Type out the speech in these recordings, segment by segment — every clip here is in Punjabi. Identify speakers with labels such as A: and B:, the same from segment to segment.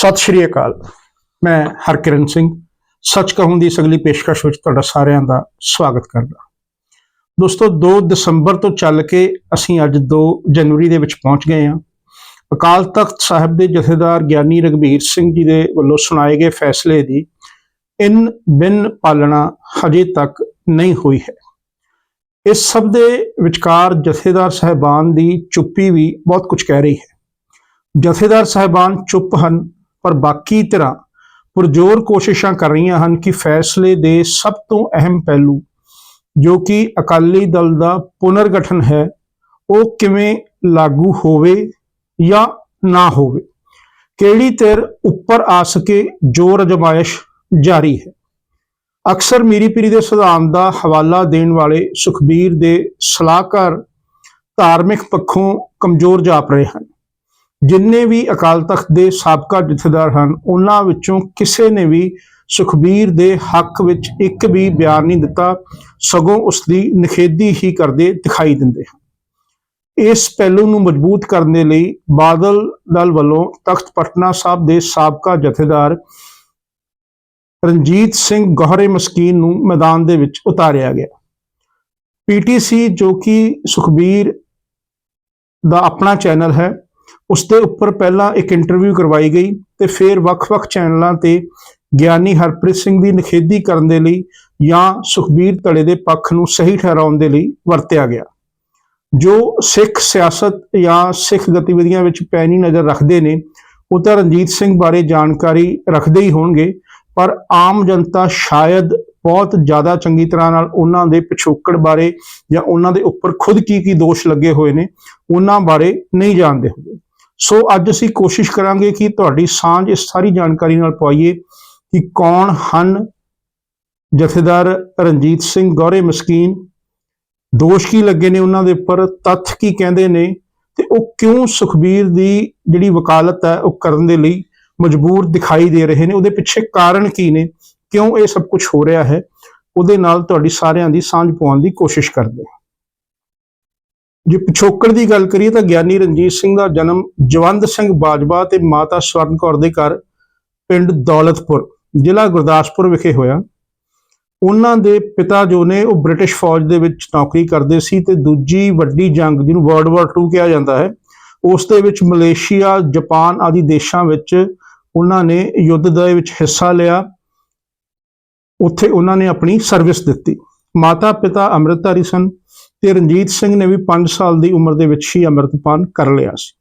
A: ਸਤਿ ਸ਼੍ਰੀ ਅਕਾਲ। ਮੈਂ ਹਰਕਿਰਨ ਸਿੰਘ, ਸੱਚ ਕਹੂੰ ਦੀ ਇਸ ਅਗਲੀ ਪੇਸ਼ਕਸ਼ ਵਿੱਚ ਤੁਹਾਡਾ ਸਾਰਿਆਂ ਦਾ ਸਵਾਗਤ ਕਰਦਾ ਦੋਸਤੋ 2 ਦਸੰਬਰ ਤੋਂ ਚੱਲ ਕੇ ਅਸੀਂ ਅੱਜ 2 ਜਨਵਰੀ ਦੇ ਵਿੱਚ ਪਹੁੰਚ ਗਏ ਹਾਂ। ਅਕਾਲ ਤਖਤ ਸਾਹਿਬ ਦੇ ਜਥੇਦਾਰ ਗਿਆਨੀ ਰਗਵੀਰ ਸਿੰਘ ਜੀ ਦੇ ਵੱਲੋਂ ਸੁਣਾਏ ਗਏ ਫੈਸਲੇ ਦੀ ਇਨ ਬਿਨ ਪਾਲਣਾ ਹਜੇ ਤੱਕ ਨਹੀਂ ਹੋਈ ਹੈ। ਇਸ ਸਭ ਦੇ ਵਿਚਕਾਰ ਜਥੇਦਾਰ ਸਹਿਬਾਨ ਦੀ ਚੁੱਪੀ ਵੀ ਬਹੁਤ ਕੁਝ ਕਹਿ ਰਹੀ ਹੈ। ਜਥੇਦਾਰ ਸਹਿਬਾਨ ਚੁੱਪ ਹਨ ਪਰ ਬਾਕੀ ਧਿਰਾਂ ਪੁਰਜੋਰ ਕੋਸ਼ਿਸ਼ਾਂ ਕਰ ਰਹੀਆਂ ਹਨ ਕਿ ਫੈਸਲੇ ਦੇ ਸਭ ਤੋਂ ਅਹਿਮ ਪਹਿਲੂ ਜੋ ਕਿ ਅਕਾਲੀ ਦਲ ਦਾ ਪੁਨਰਗਠਨ ਹੈ, ਉਹ ਕਿਵੇਂ ਲਾਗੂ ਹੋਵੇ ਜਾਂ ਨਾ ਹੋਵੇ। ਕਿਹੜੀ ਧਿਰ ਉੱਪਰ ਆ ਸਕੇ ਜੋਰ ਅਜਮਾਇਸ਼ ਜਾਰੀ ਹੈ? ਅਕਸਰ ਮੀਰੀ ਪੀਰੀ ਦੇ ਸਿਧਾਂਤ ਦਾ ਹਵਾਲਾ ਦੇਣ ਵਾਲੇ ਸੁਖਬੀਰ ਦੇ ਸਲਾਹਕਾਰ ਧਾਰਮਿਕ ਪੱਖੋਂ ਕਮਜ਼ੋਰ ਜਾਪ ਰਹੇ ਹਨ। ਜਿੰਨੇ ਵੀ ਅਕਾਲ ਤਖਤ ਦੇ ਸਾਬਕਾ ਜਥੇਦਾਰ ਹਨ, ਉਹਨਾਂ ਵਿੱਚੋਂ ਕਿਸੇ ਨੇ ਵੀ ਸੁਖਬੀਰ ਦੇ ਹੱਕ ਵਿੱਚ ਇੱਕ ਵੀ ਬਿਆਨ ਨਹੀਂ ਦਿੱਤਾ, ਸਗੋਂ ਉਸ ਦੀ ਨਿਖੇਧੀ ਹੀ ਕਰਦੇ ਦਿਖਾਈ ਦਿੰਦੇ ਹਨ। ਇਸ ਪਹਿਲੂ ਨੂੰ ਮਜ਼ਬੂਤ ਕਰਨ ਦੇ ਲਈ ਬਾਦਲ ਦਲ ਵੱਲੋਂ ਤਖਤ ਪਟਨਾ ਸਾਹਿਬ ਦੇ ਸਾਬਕਾ ਜਥੇਦਾਰ ਰਣਜੀਤ ਸਿੰਘ ਗੋਹਰੇ ਮਸਕੀਨ ਨੂੰ ਮੈਦਾਨ ਦੇ ਵਿੱਚ ਉਤਾਰਿਆ ਗਿਆ। ਪੀਟੀਸੀ ਜੋ ਕਿ ਸੁਖਬੀਰ ਦਾ ਆਪਣਾ ਚੈਨਲ ਹੈ ਉਸ ਦੇ ਉੱਪਰ ਪਹਿਲਾਂ ਇੱਕ ਇੰਟਰਵਿਊ ਕਰਵਾਈ ਗਈ ਤੇ ਫਿਰ ਵੱਖ-ਵੱਖ ਚੈਨਲਾਂ ਤੇ ਗਿਆਨੀ ਹਰਪ੍ਰੀਤ ਸਿੰਘ ਦੀ ਨਿਖੇਧੀ ਕਰਨ ਦੇ ਲਈ ਜਾਂ ਸੁਖਬੀਰ ਧੜੇ ਦੇ ਪੱਖ ਨੂੰ ਸਹੀ ਠਹਿਰਾਉਣ ਦੇ ਲਈ ਵਰਤਿਆ ਗਿਆ। ਜੋ ਸਿੱਖ ਸਿਆਸਤ ਜਾਂ ਸਿੱਖ ਗਤੀਵਿਧੀਆਂ ਵਿੱਚ ਪੈਣੀ ਨਜ਼ਰ ਰੱਖਦੇ ਨੇ, ਉਹ ਤਾਂ ਰਣਜੀਤ ਸਿੰਘ ਬਾਰੇ ਜਾਣਕਾਰੀ ਰੱਖਦੇ ਹੀ ਹੋਣਗੇ, ਪਰ ਆਮ ਜਨਤਾ ਸ਼ਾਇਦ ਬਹੁਤ ਜ਼ਿਆਦਾ ਚੰਗੀ ਤਰ੍ਹਾਂ ਨਾਲ ਉਹਨਾਂ ਦੇ ਪਿਛੋਕੜ ਬਾਰੇ ਜਾਂ ਉਹਨਾਂ ਦੇ ਉੱਪਰ ਖੁਦ ਕੀ ਕੀ ਦੋਸ਼ ਲੱਗੇ ਹੋਏ ਨੇ, ਉਹਨਾਂ ਬਾਰੇ ਨਹੀਂ ਜਾਣਦੇ ਹੋਵੇ ਸੋ ਅੱਜ ਅਸੀਂ ਕੋਸ਼ਿਸ਼ ਕਰਾਂਗੇ ਕਿ ਤੁਹਾਡੀ ਸਾਂਝ ਇਸ ਸਾਰੀ ਜਾਣਕਾਰੀ ਨਾਲ ਪਾਈਏ ਕਿ ਕੌਣ ਹਨ ਜਥੇਦਾਰ ਰਣਜੀਤ ਸਿੰਘ ਗੌਰੇ ਮਸਕੀਨ। ਦੋਸ਼ ਕੀ ਲੱਗੇ ਨੇ ਉਹਨਾਂ ਦੇ ਉੱਪਰ, ਤੱਥ ਕੀ ਕਹਿੰਦੇ ਨੇ ਤੇ ਉਹ ਕਿਉਂ ਸੁਖਬੀਰ ਦੀ ਜਿਹੜੀ ਵਕਾਲਤ ਹੈ ਉਹ ਕਰਨ ਦੇ ਲਈ ਮਜਬੂਰ ਦਿਖਾਈ ਦੇ ਰਹੇ ਨੇ, ਉਹਦੇ ਪਿੱਛੇ ਕਾਰਨ ਕੀ ਨੇ, ਕਿਉਂ ਇਹ ਸਭ ਕੁਝ ਹੋ ਰਿਹਾ ਹੈ, ਉਹਦੇ ਨਾਲ ਤੁਹਾਡੀ ਸਾਰਿਆਂ ਦੀ ਸਾਂਝ ਪਾਉਣ ਦੀ ਕੋਸ਼ਿਸ਼ ਕਰਦੇ ਹਾਂ। ਜੇ ਪਿਛੋਕੜ ਦੀ ਗੱਲ ਕਰੀਏ ਤਾਂ ਗਿਆਨੀ ਰਣਜੀਤ ਸਿੰਘ ਦਾ ਜਨਮ ਜਵੰਦ ਸਿੰਘ ਬਾਜਵਾ ਤੇ ਮਾਤਾ ਸਵਰਨ ਕੌਰ ਦੇ ਘਰ ਪਿੰਡ ਦੌਲਤਪੁਰ, ਜ਼ਿਲ੍ਹਾ ਗੁਰਦਾਸਪੁਰ ਵਿਖੇ ਹੋਇਆ। ਉਹਨਾਂ ਦੇ ਪਿਤਾ ਜੋ ਨੇ ਉਹ ਬ੍ਰਿਟਿਸ਼ ਫੌਜ ਦੇ ਵਿੱਚ ਨੌਕਰੀ ਕਰਦੇ ਸੀ ਤੇ ਦੂਜੀ ਵੱਡੀ ਜੰਗ ਜਿਹਨੂੰ ਵਰਲਡ ਵਾਰ 2 ਕਿਹਾ ਜਾਂਦਾ ਹੈ, ਉਸ ਦੇ ਵਿੱਚ ਮਲੇਸ਼ੀਆ, ਜਾਪਾਨ ਆਦਿ ਦੇਸ਼ਾਂ ਵਿੱਚ ਉਹਨਾਂ ਨੇ ਯੁੱਧ ਦੇ ਵਿੱਚ ਹਿੱਸਾ ਲਿਆ। ਉੱਥੇ ਉਹਨਾਂ ਨੇ ਆਪਣੀ ਸਰਵਿਸ ਦਿੱਤੀ। ਮਾਤਾ ਪਿਤਾ ਅੰਮ੍ਰਿਤਧਾਰੀ ਸਨ। ਤੇ ਰਣਜੀਤ ਸਿੰਘ ਨੇ ਵੀ 5 ਸਾਲ ਦੀ ਉਮਰ ਦੇ ਵਿੱਚ ਹੀ ਅੰਮ੍ਰਿਤਪਾਨ ਕਰ ਲਿਆ ਸੀ।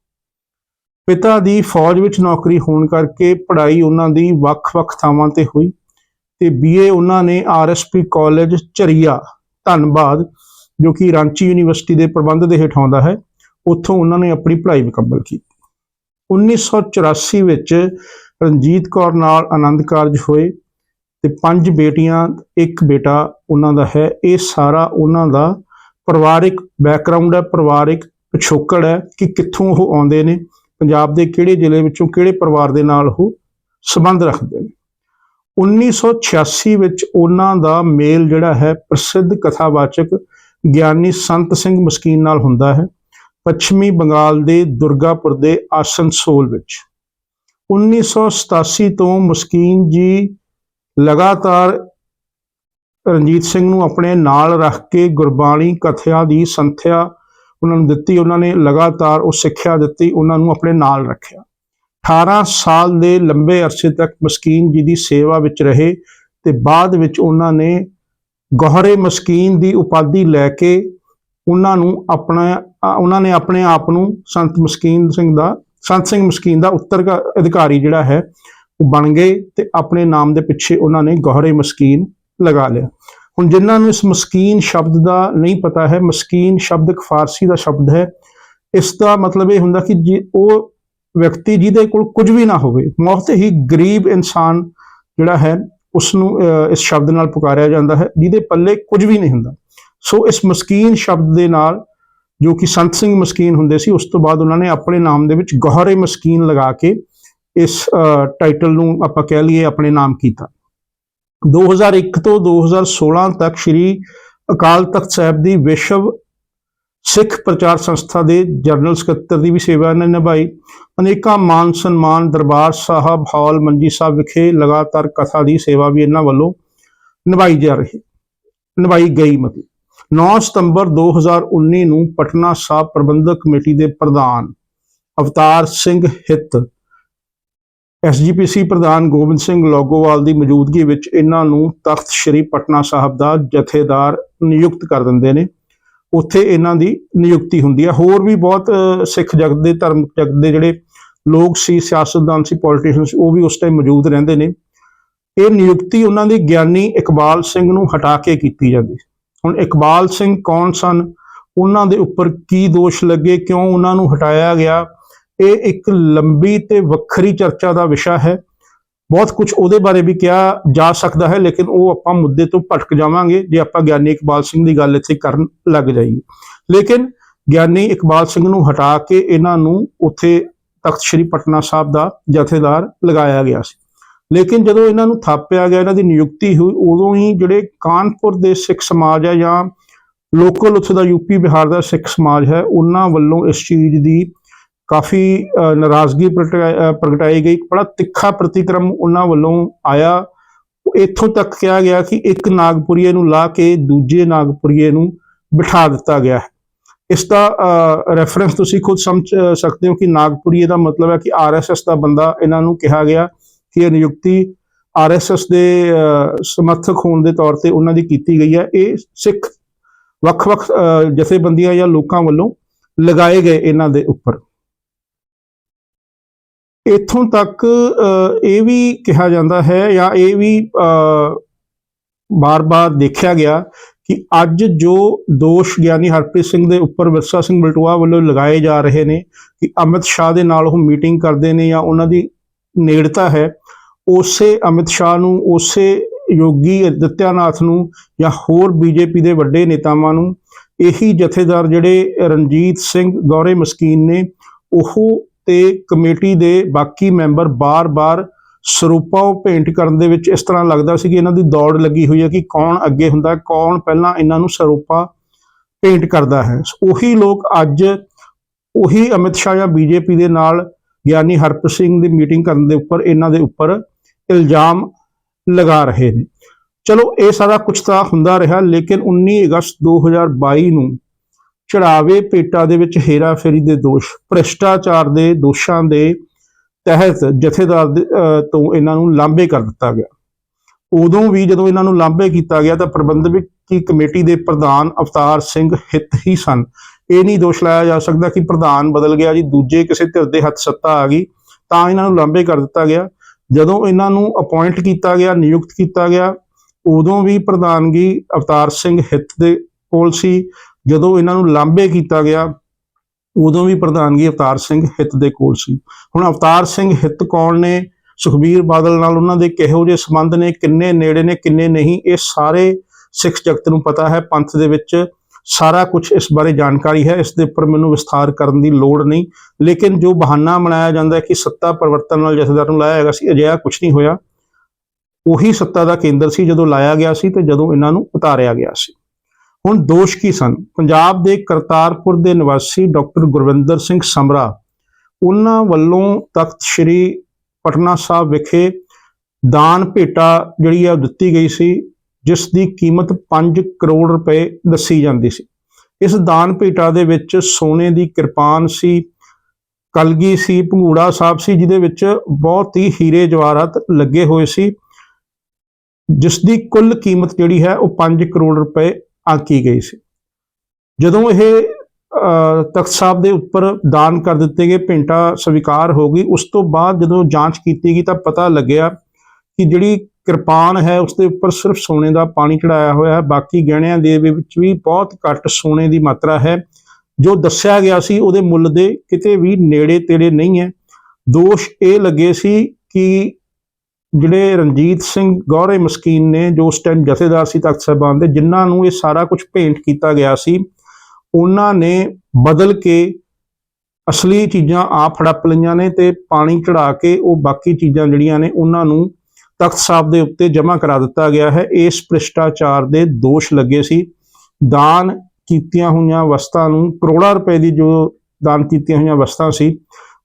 A: ਪਿਤਾ ਦੀ ਫੌਜ ਵਿੱਚ ਨੌਕਰੀ ਹੋਣ ਕਰਕੇ ਪੜ੍ਹਾਈ ਉਹਨਾਂ ਦੀ ਵੱਖ-ਵੱਖ ਥਾਵਾਂ ਤੇ ਹੋਈ ਤੇ ਬੀਏ ਉਹਨਾਂ ਨੇ ਆਰਐਸਪੀ ਕਾਲਜ ਝਰੀਆ ਧੰਨਵਾਦ ਜੋ ਕਿ ਰਾਂਚੀ ਯੂਨੀਵਰਸਿਟੀ ਦੇ ਪ੍ਰਬੰਧ ਦੇ ਹੇਠ ਆਉਂਦਾ ਹੈ, ਉੱਥੋਂ ਉਹਨਾਂ ਨੇ ਆਪਣੀ ਪੜ੍ਹਾਈ ਮੁਕੰਮਲ ਕੀਤੀ। 1984 ਵਿੱਚ ਰਣਜੀਤ ਕੌਰ ਨਾਲ ਆਨੰਦ ਕਾਰਜ ਹੋਏ ਤੇ ਪੰਜ ਬੇਟੀਆਂ, ਇੱਕ ਬੇਟਾ ਉਹਨਾਂ ਦਾ ਹੈ, ਇਹ ਸਾਰਾ ਉਹਨਾਂ ਦਾ ਪਰਿਵਾਰਿਕ ਬੈਕਗ੍ਰਾਉਂਡ ਹੈ, ਪਰਿਵਾਰਿਕ ਪਿਛੋਕੜ ਹੈ ਕਿ ਕਿੱਥੋਂ ਉਹ ਆਉਂਦੇ ਨੇ, ਪੰਜਾਬ ਦੇ ਕਿਹੜੇ ਜ਼ਿਲ੍ਹੇ ਵਿੱਚੋਂ ਕਿਹੜੇ ਪਰਿਵਾਰ ਦੇ ਨਾਲ ਉਹ ਸੰਬੰਧ ਰੱਖਦੇ ਨੇ। 1986 ਵਿੱਚ ਉਹਨਾਂ ਦਾ ਮੇਲ ਜਿਹੜਾ ਹੈ ਪ੍ਰਸਿੱਧ ਕਥਾਵਾਚਕ ਗਿਆਨੀ ਸੰਤ ਸਿੰਘ ਮਸਕੀਨ ਨਾਲ ਹੁੰਦਾ ਹੈ, ਪੱਛਮੀ ਬੰਗਾਲ ਦੇ ਦੁਰਗਾਪੁਰ ਦੇ ਆਸਨਸੋਲ ਵਿੱਚ। 1987 ਤੋਂ ਮਸਕੀਨ ਜੀ ਲਗਾਤਾਰ ਰਣਜੀਤ ਸਿੰਘ ਨੂੰ ਆਪਣੇ ਨਾਲ ਰੱਖ ਕੇ ਗੁਰਬਾਣੀ ਕਥਿਆ ਦੀ ਸੰਥਿਆ ਉਹਨਾਂ ਨੂੰ ਦਿੱਤੀ, ਉਹਨਾਂ ਨੇ ਲਗਾਤਾਰ ਉਹ ਸਿੱਖਿਆ ਦਿੱਤੀ, ਉਹਨਾਂ ਨੂੰ ਆਪਣੇ ਨਾਲ ਰੱਖਿਆ। 18 ਸਾਲ ਦੇ ਲੰਬੇ ਅਰਸੇ ਤੱਕ ਮਸਕੀਨ ਜੀ ਦੀ ਸੇਵਾ ਵਿੱਚ ਰਹੇ ਤੇ ਬਾਅਦ ਵਿੱਚ ਉਹਨਾਂ ਨੇ ਗੋਹਰੇ ਮਸਕੀਨ ਦੀ ਉਪਾਧੀ ਲੈ ਕੇ ਉਹਨਾਂ ਨੂੰ ਆਪਣਾ, ਉਹਨਾਂ ਨੇ ਆਪਣੇ ਆਪ ਨੂੰ ਸੰਤ ਮਸਕੀਨ ਸਿੰਘ ਦਾ, ਸੰਤ ਸਿੰਘ ਮਸਕੀਨ ਦਾ ਉੱਤਰ ਅਧਿਕਾਰੀ ਜਿਹੜਾ ਹੈ, ਉਹ ਬਣ ਗਏ ਤੇ ਆਪਣੇ ਨਾਮ ਦੇ ਪਿੱਛੇ ਉਹਨਾਂ ਨੇ ਗੋਹਰੇ ਮਸਕੀਨ ਲਗਾ ਲਿਆ। ਹੁਣ ਜਿਨ੍ਹਾਂ ਨੂੰ ਇਸ ਮਸਕੀਨ ਸ਼ਬਦ ਦਾ ਨਹੀਂ ਪਤਾ ਹੈ, ਮਸਕੀਨ ਸ਼ਬਦ ਇੱਕ ਫਾਰਸੀ ਦਾ ਸ਼ਬਦ ਹੈ। ਇਸ ਦਾ ਮਤਲਬ ਇਹ ਹੁੰਦਾ ਕਿ ਜੇ ਉਹ ਵਿਅਕਤੀ ਜਿਹਦੇ ਕੋਲ ਕੁਝ ਵੀ ਨਾ ਹੋਵੇ ਬਹੁਤ ਹੀ ਗਰੀਬ ਇਨਸਾਨ ਜਿਹੜਾ ਹੈ ਉਸ ਨੂੰ ਇਸ ਸ਼ਬਦ ਨਾਲ ਪੁਕਾਰਿਆ ਜਾਂਦਾ ਹੈ, ਜਿਹਦੇ ਪੱਲੇ ਕੁਝ ਵੀ ਨਹੀਂ ਹੁੰਦਾ। ਸੋ ਇਸ ਮਸਕੀਨ ਸ਼ਬਦ ਦੇ ਨਾਲ ਜੋ ਕਿ ਸੰਤ ਸਿੰਘ ਮਸਕੀਨ ਹੁੰਦੇ ਸੀ, ਉਸ ਤੋਂ ਬਾਅਦ ਉਹਨਾਂ ਨੇ ਆਪਣੇ ਨਾਮ ਦੇ ਵਿੱਚ ਗੋਹਰੇ ਮਸਕੀਨ ਲਗਾ ਕੇ ਇਸ ਟਾਈਟਲ ਨੂੰ ਆਪਾਂ ਕਹਿ ਲਈਏ ਆਪਣੇ ਨਾਮ ਕੀਤਾ। 2001 ਤੋਂ 2016 ਤੱਕ ਸ੍ਰੀ ਅਕਾਲ ਤਖਤ ਸਾਹਿਬ ਦੀ ਵਿਸ਼ਵ ਸਿੱਖ ਪ੍ਰਚਾਰ ਸੰਸਥਾ ਦੇ ਜਨਰਲ ਸਕੱਤਰ ਦੀ ਵੀ ਸੇਵਾ ਇਹਨਾਂ ਨੇ ਨਿਭਾਈ। ਅਨੇਕਾਂ ਮਾਨ ਸਨਮਾਨ ਦਰਬਾਰ ਸਾਹਿਬ ਹਾਲ ਮੰਜੀ ਸਾਹਿਬ ਵਿਖੇ ਲਗਾਤਾਰ ਕਥਾ ਦੀ ਸੇਵਾ ਵੀ ਇਹਨਾਂ ਵੱਲੋਂ ਨਿਭਾਈ ਜਾ ਰਹੀ, ਨਿਭਾਈ ਗਈ ਮਤਲਬ। 9 ਸਤੰਬਰ 2019 ਨੂੰ ਪਟਨਾ ਸਾਹਿਬ ਪ੍ਰਬੰਧਕ ਕਮੇਟੀ ਦੇ ਪ੍ਰਧਾਨ ਅਵਤਾਰ ਸਿੰਘ ਹਿੱਤ ਐਸਜੀਪੀਸੀ ਪ੍ਰਧਾਨ ਗੋਬਿੰਦ ਸਿੰਘ ਲੋਗੋਵਾਲ ਦੀ ਮੌਜੂਦਗੀ ਵਿੱਚ ਇਹਨਾਂ ਨੂੰ ਤਖਤ ਸ੍ਰੀ ਪਟਨਾ ਸਾਹਿਬ ਦਾ ਜਥੇਦਾਰ ਨਿਯੁਕਤ ਕਰ ਦਿੰਦੇ ਨੇ। ਉੱਥੇ ਇਹਨਾਂ ਦੀ ਨਿਯੁਕਤੀ ਹੁੰਦੀ ਹੈ ਹੋਰ ਵੀ ਬਹੁਤ ਸਿੱਖ ਜਗਤ ਦੇ, ਧਰਮ ਜਗਤ ਦੇ ਜਿਹੜੇ ਲੋਕ ਸੀ, ਸਿਆਸਤਦਾਨ ਸੀ ਪੋਲੀਟੀਸ਼ੀਅਨ ਸੀ, ਉਹ ਵੀ ਉਸ ਟਾਈਮ ਮੌਜੂਦ ਰਹਿੰਦੇ ਨੇ। ਇਹ ਨਿਯੁਕਤੀ ਉਹਨਾਂ ਦੀ ਗਿਆਨੀ ਇਕਬਾਲ ਸਿੰਘ ਨੂੰ ਹਟਾ ਕੇ ਕੀਤੀ ਜਾਂਦੀ ਹੁਣ ਇਕਬਾਲ ਸਿੰਘ ਕੌਣ ਸਨ? ਉਹਨਾਂ ਦੇ ਉੱਪਰ ਕੀ ਦੋਸ਼ ਲੱਗੇ? ਕਿਉਂ ਉਹਨਾਂ ਨੂੰ ਹਟਾਇਆ ਗਿਆ? ਇਹ ਇੱਕ ਲੰਬੀ ਤੇ ਵੱਖਰੀ ਚਰਚਾ ਦਾ ਵਿਸ਼ਾ ਹੈ। ਬਹੁਤ ਕੁਝ ਉਹਦੇ ਬਾਰੇ ਵੀ ਕਿਹਾ ਜਾ ਸਕਦਾ ਹੈ, ਲੇਕਿਨ ਉਹ ਆਪਾਂ ਮੁੱਦੇ ਤੋਂ ਭਟਕ ਜਾਵਾਂਗੇ ਜੇ ਆਪਾਂ ਗਿਆਨੀ ਇਕਬਾਲ ਸਿੰਘ ਦੀ ਗੱਲ ਇੱਥੇ ਕਰਨ ਲੱਗ ਜਾਈਏ। ਲੇਕਿਨ ਗਿਆਨੀ ਇਕਬਾਲ ਸਿੰਘ ਨੂੰ ਹਟਾ ਕੇ ਇਹਨਾਂ ਨੂੰ ਉੱਥੇ ਤਖਤ ਸ੍ਰੀ ਪਟਨਾ ਸਾਹਿਬ ਦਾ ਜਥੇਦਾਰ ਲਗਾਇਆ ਗਿਆ ਸੀ। ਲੇਕਿਨ ਜਦੋਂ ਇਹਨਾਂ ਨੂੰ ਥਾਪਿਆ ਗਿਆ, ਇਹਨਾਂ ਦੀ ਨਿਯੁਕਤੀ ਹੋਈ, ਉਦੋਂ ਹੀ ਜਿਹੜੇ ਕਾਨਪੁਰ ਦੇ ਸਿੱਖ ਸਮਾਜ ਹੈ ਜਾਂ ਲੋਕਲ ਉੱਥੇ ਦਾ ਯੂਪੀ ਬਿਹਾਰ ਦਾ ਸਿੱਖ ਸਮਾਜ ਹੈ, ਉਹਨਾਂ ਵੱਲੋਂ ਇਸ ਚੀਜ਼ ਦੀ ਕਾਫੀ ਨਾਰਾਜ਼ਗੀ ਪ੍ਰਗਟਾਈ ਪ੍ਰਗਟਾਈ ਗਈ। ਬੜਾ ਤਿੱਖਾ ਪ੍ਰਤੀਕਰਮ ਉਹਨਾਂ ਵੱਲੋਂ ਆਇਆ। ਇੱਥੋਂ ਤੱਕ ਕਿਹਾ ਗਿਆ ਕਿ ਇੱਕ ਨਾਗਪੁਰੀਏ ਨੂੰ ਲਾ ਕੇ ਦੂਜੇ ਨਾਗਪੁਰੀਏ ਨੂੰ ਬਿਠਾ ਦਿੱਤਾ ਗਿਆ ਹੈ। ਇਸ ਦਾ ਰੈਫਰੈਂਸ ਤੁਸੀਂ ਖੁਦ ਸਮਝ ਸਕਦੇ ਹੋ ਕਿ ਨਾਗਪੁਰੀਏ ਦਾ ਮਤਲਬ ਹੈ ਕਿ ਆਰਐਸਐਸ ਦਾ ਬੰਦਾ ਇਹਨਾਂ ਨੂੰ ਕਿਹਾ ਗਿਆ ਕਿ ਇਹ ਨਿਯੁਕਤੀ ਆਰਐਸਐਸ ਦੇ ਸਮਰਥਕ ਹੋਣ ਦੇ ਤੌਰ ਤੇ ਉਹਨਾਂ ਦੀ ਕੀਤੀ ਗਈ ਹੈ। ਇਹ ਸਿੱਖ ਵੱਖ-ਵੱਖ ਜਥੇਬੰਦੀਆਂ ਜਾਂ ਲੋਕਾਂ ਵੱਲੋਂ ਲਗਾਏ ਗਏ ਇਹਨਾਂ ਦੇ ਉੱਪਰ। ਇੱਥੋਂ ਤੱਕ ਇਹ ਵੀ ਕਿਹਾ ਜਾਂਦਾ ਹੈ ਜਾਂ ਇਹ ਵੀ ਬਾਰ-ਬਾਰ ਦੇਖਿਆ ਗਿਆ ਕਿ ਅੱਜ ਜੋ ਦੋਸ਼ ਗਿਆਨੀ ਹਰਪ੍ਰੀਤ ਸਿੰਘ ਦੇ ਉੱਪਰ ਵਿਰਸਾ ਸਿੰਘ ਬਲਟੋਆ ਵੱਲੋਂ ਲਗਾਏ ਜਾ ਰਹੇ ਨੇ ਕਿ ਅਮਿਤ ਸ਼ਾਹ ਦੇ ਨਾਲ ਉਹ ਮੀਟਿੰਗ ਕਰਦੇ ਨੇ ਜਾਂ ਉਹਨਾਂ ਦੀ ਨੇੜਤਾ ਹੈ, ਉਸੇ ਅਮਿਤ ਸ਼ਾਹ ਨੂੰ, ਉਸੇ ਯੋਗੀ ਅਦਿੱਤਿਆਨਾਥ ਨੂੰ ਜਾਂ ਹੋਰ ਬੀਜੇਪੀ ਦੇ ਵੱਡੇ ਨੇਤਾਵਾਂ ਨੂੰ, ਇਹੀ ਜਥੇਦਾਰ ਜਿਹੜੇ ਰਣਜੀਤ ਸਿੰਘ ਗੌਰੇ ਮਸਕੀਨ ਨੇ, ਉਹ ਤੇ ਕਮੇਟੀ ਦੇ ਬਾਕੀ ਮੈਂਬਰ ਬਾਰ-ਬਾਰ ਸਰੂਪਾਂ ਉਹ ਪੇਂਟ ਕਰਨ ਦੇ ਵਿੱਚ ਇਸ ਤਰ੍ਹਾਂ ਲੱਗਦਾ ਸੀ ਕਿ ਇਹਨਾਂ ਦੀ ਦੌੜ ਲੱਗੀ ਹੋਈ ਹੈ ਕਿ ਕੌਣ ਅੱਗੇ ਹੁੰਦਾ, ਕੌਣ ਪਹਿਲਾਂ ਇਹਨਾਂ ਨੂੰ ਸਰੂਪਾ ਪੇਂਟ ਕਰਦਾ ਹੈ। ਉਹੀ ਲੋਕ ਅੱਜ ਉਹੀ ਅਮਿਤ ਸ਼ਾਹ ਜਾਂ ਬੀਜੇਪੀ ਦੇ ਨਾਲ ਗਿਆਨੀ ਹਰਪ੍ਰੀਤ ਸਿੰਘ ਦੀ ਮੀਟਿੰਗ ਕਰਨ ਦੇ ਉੱਪਰ ਇਹਨਾਂ ਦੇ ਉੱਪਰ ਇਲਜ਼ਾਮ ਲਗਾ ਰਹੇ ਨੇ। ਚਲੋ, ਇਹ ਸਾਰਾ ਕੁਝ ਤਾਂ ਹੁੰਦਾ ਰਿਹਾ, ਲੇਕਿਨ 19 ਅਗਸਤ 2022 ਨੂੰ ਚੜਾਵੇ ਪੇਟਾ ਦੇ ਵਿੱਚ ਹੇਰਾਫੇਰੀ ਦੇ ਦੋਸ਼, ਭ੍ਰਿਸ਼ਟਾਚਾਰ ਦੇ ਦੋਸ਼ਾਂ ਦੇ ਤਹਿਤ ਜਥੇਦਾਰ ਤੋਂ ਇਹਨਾਂ ਨੂੰ ਲਾਂਭੇ ਕਰ ਦਿੱਤਾ ਗਿਆ। ਉਦੋਂ ਵੀ ਜਦੋਂ ਇਹਨਾਂ ਨੂੰ ਲਾਂਭੇ ਕੀਤਾ ਗਿਆ ਤਾਂ ਪ੍ਰਬੰਧਕੀ ਕਮੇਟੀ ਦੇ ਪ੍ਰਧਾਨ ਅਵਤਾਰ ਸਿੰਘ ਹਿੱਤ ਹੀ ਸਨ। ਇਹ ਨਹੀਂ ਦੋਸ਼ ਲਾਇਆ ਜਾ ਸਕਦਾ ਕਿ ਪ੍ਰਧਾਨ ਬਦਲ ਗਿਆ ਜੀ, ਦੂਜੇ ਕਿਸੇ ਧਿਰ ਦੇ ਹੱਥ ਸੱਤਾ ਆ ਗਈ, ਤਾਂ ਇਹਨਾਂ ਨੂੰ ਲਾਂਭੇ ਕਰ ਦਿੱਤਾ ਗਿਆ। ਜਦੋਂ ਇਹਨਾਂ ਨੂੰ ਅਪਾਇੰਟ ਕੀਤਾ ਗਿਆ, ਨਿਯੁਕਤ ਕੀਤਾ ਗਿਆ, ਉਦੋਂ ਵੀ ਪ੍ਰਧਾਨਗੀ ਅਵਤਾਰ ਸਿੰਘ ਹਿੱਤ ਦੇ ਕੋਲ ਸੀ। ਜਦੋਂ ਇਹਨਾਂ ਨੂੰ ਲਾਂਭੇ ਕੀਤਾ ਗਿਆ, ਉਦੋਂ ਵੀ ਪ੍ਰਧਾਨਗੀ ਅਵਤਾਰ ਸਿੰਘ ਹਿੱਤ ਦੇ ਕੋਲ ਸੀ। ਹੁਣ ਅਵਤਾਰ ਸਿੰਘ ਹਿੱਤ ਕੌਣ ਨੇ? ਸੁਖਬੀਰ ਬਾਦਲ ਨਾਲ ਉਹਨਾਂ ਦੇ ਕਿਹੋ ਜਿਹੇ ਸੰਬੰਧ ਨੇ? ਕਿੰਨੇ ਨੇੜੇ ਨੇ, ਕਿੰਨੇ ਨਹੀਂ? ਇਹ ਸਾਰੇ ਸਿੱਖ ਜਗਤ ਨੂੰ ਪਤਾ ਹੈ। ਪੰਥ ਦੇ ਵਿੱਚ ਸਾਰਾ ਕੁਝ ਇਸ ਬਾਰੇ ਜਾਣਕਾਰੀ ਹੈ। ਇਸ ਦੇ ਉੱਪਰ ਮੈਨੂੰ ਵਿਸਥਾਰ ਕਰਨ ਦੀ ਲੋੜ ਨਹੀਂ। ਲੇਕਿਨ ਜੋ ਬਹਾਨਾ ਬਣਾਇਆ ਜਾਂਦਾ ਹੈ ਕਿ ਸੱਤਾ ਪਰਿਵਰਤਨ ਨਾਲ ਜਥੇਦਾਰ ਨੂੰ ਲਾਇਆ ਹੈਗਾ ਸੀ, ਅਜਿਹਾ ਕੁਝ ਨਹੀਂ ਹੋਇਆ। ਉਹੀ ਸੱਤਾ ਦਾ ਕੇਂਦਰ ਸੀ ਜਦੋਂ ਲਾਇਆ ਗਿਆ ਸੀ ਤੇ ਜਦੋਂ ਇਹਨਾਂ ਨੂੰ ਉਤਾਰਿਆ ਗਿਆ ਸੀ। ਹੁਣ ਦੋਸ਼ ਕੀ ਸਨ? ਪੰਜਾਬ ਦੇ ਕਰਤਾਰਪੁਰ ਦੇ ਨਿਵਾਸੀ ਡਾਕਟਰ ਗੁਰਵਿੰਦਰ ਸਿੰਘ ਸਮਰਾ, ਉਹਨਾਂ ਵੱਲੋਂ ਤਖਤ ਸ੍ਰੀ ਪਟਨਾ ਸਾਹਿਬ ਵਿਖੇ ਦਾਨ ਭੇਟਾ ਜਿਹੜੀ ਆ ਉਹ ਦਿੱਤੀ ਗਈ ਸੀ, ਜਿਸ ਦੀ ਕੀਮਤ 5 ਕਰੋੜ ਰੁਪਏ ਦੱਸੀ ਜਾਂਦੀ ਸੀ। ਇਸ ਦਾਨ ਭੇਟਾ ਦੇ ਵਿੱਚ ਸੋਨੇ ਦੀ ਕਿਰਪਾਨ ਸੀ, ਕਲਗੀ ਸੀ ਭੰਗੂੜਾ ਸਾਹਿਬ ਸੀ, ਜਿਹਦੇ ਵਿੱਚ ਬਹੁਤ ਹੀ ਹੀਰੇ ਜਵਾਹਰਾਤ ਲੱਗੇ ਹੋਏ ਸੀ, ਜਿਸ ਦੀ ਕੁੱਲ ਕੀਮਤ ਜਿਹੜੀ ਹੈ ਉਹ 5 ਕਰੋੜ ਰੁਪਏ ਆਂਕੀ ਗਈ ਸੀ। ਜਦੋਂ ਇਹ ਤਖਤ ਸਾਹਿਬ ਦੇ ਉੱਪਰ ਦਾਨ ਕਰ ਦਿੱਤੇ ਗਏ, ਭੇਂਟਾ ਸਵੀਕਾਰ ਹੋ ਗਈ, ਉਸ ਤੋਂ ਬਾਅਦ ਜਦੋਂ ਜਾਂਚ ਕੀਤੀ ਗਈ ਤਾਂ ਪਤਾ ਲੱਗਿਆ ਕਿ ਜਿਹੜੀ ਕਿਰਪਾਨ ਹੈ, ਉਸ ਦੇ ਉੱਪਰ ਸਿਰਫ ਸੋਨੇ ਦਾ ਪਾਣੀ ਚੜਾਇਆ ਹੋਇਆ ਹੈ, ਬਾਕੀ ਗਹਿਣਿਆਂ ਦੇ ਵਿੱਚ ਵੀ ਬਹੁਤ ਘੱਟ ਸੋਨੇ ਦੀ ਮਾਤਰਾ ਹੈ। ਜੋ ਦੱਸਿਆ ਗਿਆ ਸੀ, ਉਹਦੇ ਮੁੱਲ ਦੇ ਕਿਤੇ ਵੀ ਨੇੜੇ ਤੇੜੇ ਨਹੀਂ ਹੈ। ਦੋਸ਼ ਇਹ ਲੱਗੇ ਸੀ ਕਿ ਜਿਹੜੇ ਰਣਜੀਤ ਸਿੰਘ ਗੌਰੇ ਮਸਕੀਨ ਨੇ, ਜੋ ਉਸ ਟਾਈਮ ਜਥੇਦਾਰ ਸੀ, ਤਖਤ ਸਾਹਿਬਾਨ ਦੇ, ਜਿਨ੍ਹਾਂ ਨੂੰ ਇਹ ਸਾਰਾ ਕੁਝ ਭੇਂਟ ਕੀਤਾ ਗਿਆ ਸੀ, ਉਹਨਾਂ ਨੇ ਬਦਲ ਕੇ ਅਸਲੀ ਚੀਜ਼ਾਂ ਆਪ ਹੜੱਪ ਲਈਆਂ ਨੇ ਤੇ ਪਾਣੀ ਚੜਾ ਕੇ ਉਹ ਬਾਕੀ ਚੀਜ਼ਾਂ ਜਿਹੜੀਆਂ ਨੇ, ਉਹਨਾਂ ਨੂੰ ਤਖਤ ਸਾਹਿਬ ਦੇ ਉੱਤੇ ਜਮ੍ਹਾਂ ਕਰਾ ਦਿੱਤਾ ਗਿਆ ਹੈ। ਇਸ ਭ੍ਰਿਸ਼ਟਾਚਾਰ ਦੇ ਦੋਸ਼ ਲੱਗੇ ਸੀ। ਦਾਨ ਕੀਤੀਆਂ ਹੋਈਆਂ ਵਸਤਾਂ ਨੂੰ, ਕਰੋੜਾਂ ਰੁਪਏ ਦੀ ਜੋ ਦਾਨ ਕੀਤੀਆਂ ਹੋਈਆਂ ਵਸਤਾਂ ਸੀ,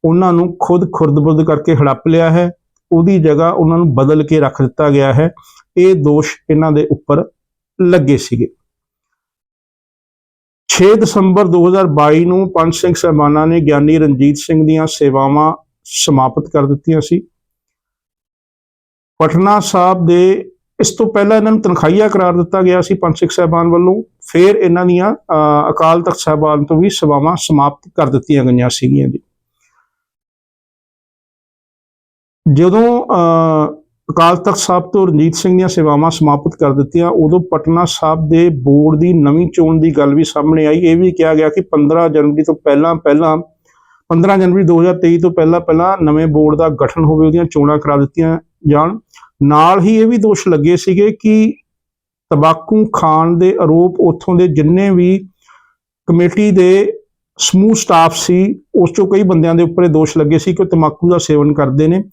A: ਉਹਨਾਂ ਨੂੰ ਖੁਦ ਖੁਰਦ-ਬੁਰਦ ਕਰਕੇ ਹੜੱਪ ਲਿਆ ਹੈ। ਉਹਦੀ ਜਗ੍ਹਾ ਉਹਨਾਂ ਨੂੰ ਬਦਲ ਕੇ ਰੱਖ ਦਿੱਤਾ ਗਿਆ ਹੈ। ਇਹ ਦੋਸ਼ ਇਹਨਾਂ ਦੇ ਉੱਪਰ ਲੱਗੇ ਸੀਗੇ। 6 ਦਸੰਬਰ 2022 ਨੂੰ ਪੰਜ ਸਿੰਘ ਸਾਹਿਬਾਨਾਂ ਨੇ ਗਿਆਨੀ ਰਣਜੀਤ ਸਿੰਘ ਦੀਆਂ ਸੇਵਾਵਾਂ ਸਮਾਪਤ ਕਰ ਦਿੱਤੀਆਂ ਸੀ। ਪਟਨਾ ਸਾਹਿਬ ਦੇ ਇਸ ਤੋਂ ਪਹਿਲਾਂ ਇਹਨਾਂ ਨੂੰ ਤਨਖਾਹੀਆ ਕਰਾਰ ਦਿੱਤਾ ਗਿਆ ਸੀ ਪੰਜ ਸਿੰਘ ਸਾਹਿਬਾਨ ਵੱਲੋਂ। ਫਿਰ ਇਹਨਾਂ ਦੀਆਂ ਅ, ਅਕਾਲ ਤਖਤ ਸਾਹਿਬਾਨ ਤੋਂ ਵੀ ਸੇਵਾਵਾਂ ਸਮਾਪਤ ਕਰ ਦਿੱਤੀਆਂ ਗਈਆਂ ਸੀਗੀਆਂ ਜੀ। ਜਦੋਂ ਅ, ਅਕਾਲ ਤਖਤ ਸਾਹਿਬ ਤੋਂ ਰਣਜੀਤ ਸਿੰਘ ਦੀਆਂ ਸੇਵਾਵਾਂ ਸਮਾਪਤ ਕਰ ਦਿੱਤੀਆਂ ਉਦੋਂ ਪਟਨਾ ਸਾਹਿਬ ਦੇ ਬੋਰਡ ਦੀ ਨਵੀਂ ਚੋਣ ਦੀ ਗੱਲ ਵੀ ਸਾਹਮਣੇ ਆਈ। ਇਹ ਵੀ ਕਿਹਾ ਗਿਆ ਕਿ 15 ਜਨਵਰੀ ਤੋਂ ਪਹਿਲਾਂ ਪਹਿਲਾਂ 15 ਜਨਵਰੀ 2023 ਤੋਂ ਪਹਿਲਾਂ ਪਹਿਲਾਂ ਨਵੇਂ ਬੋਰਡ ਦਾ ਗਠਨ ਹੋਵੇ ਉਹਦੀਆਂ ਚੋਣਾਂ ਕਰਾ ਦਿੱਤੀਆਂ ਜਾਣ। ਨਾਲ ਹੀ ਇਹ ਵੀ ਦੋਸ਼ ਲੱਗੇ ਸੀਗੇ ਕਿ ਤਬਾਕੂ ਖਾਣ ਦੇ ਆਰੋਪ ਉੱਥੋਂ ਦੇ ਜਿੰਨੇ ਵੀ ਕਮੇਟੀ ਦੇ ਸਮੂਹ ਸਟਾਫ ਸੀ ਉਸ ਚੋਂ ਕਈ ਬੰਦਿਆਂ ਦੇ ਉੱਪਰ ਇਹ ਦੋਸ਼ ਲੱਗੇ ਸੀ ਕਿ ਉਹ ਤਮਾਕੂ ਦਾ ਸੇਵਨ ਕਰਦੇ ਨੇ।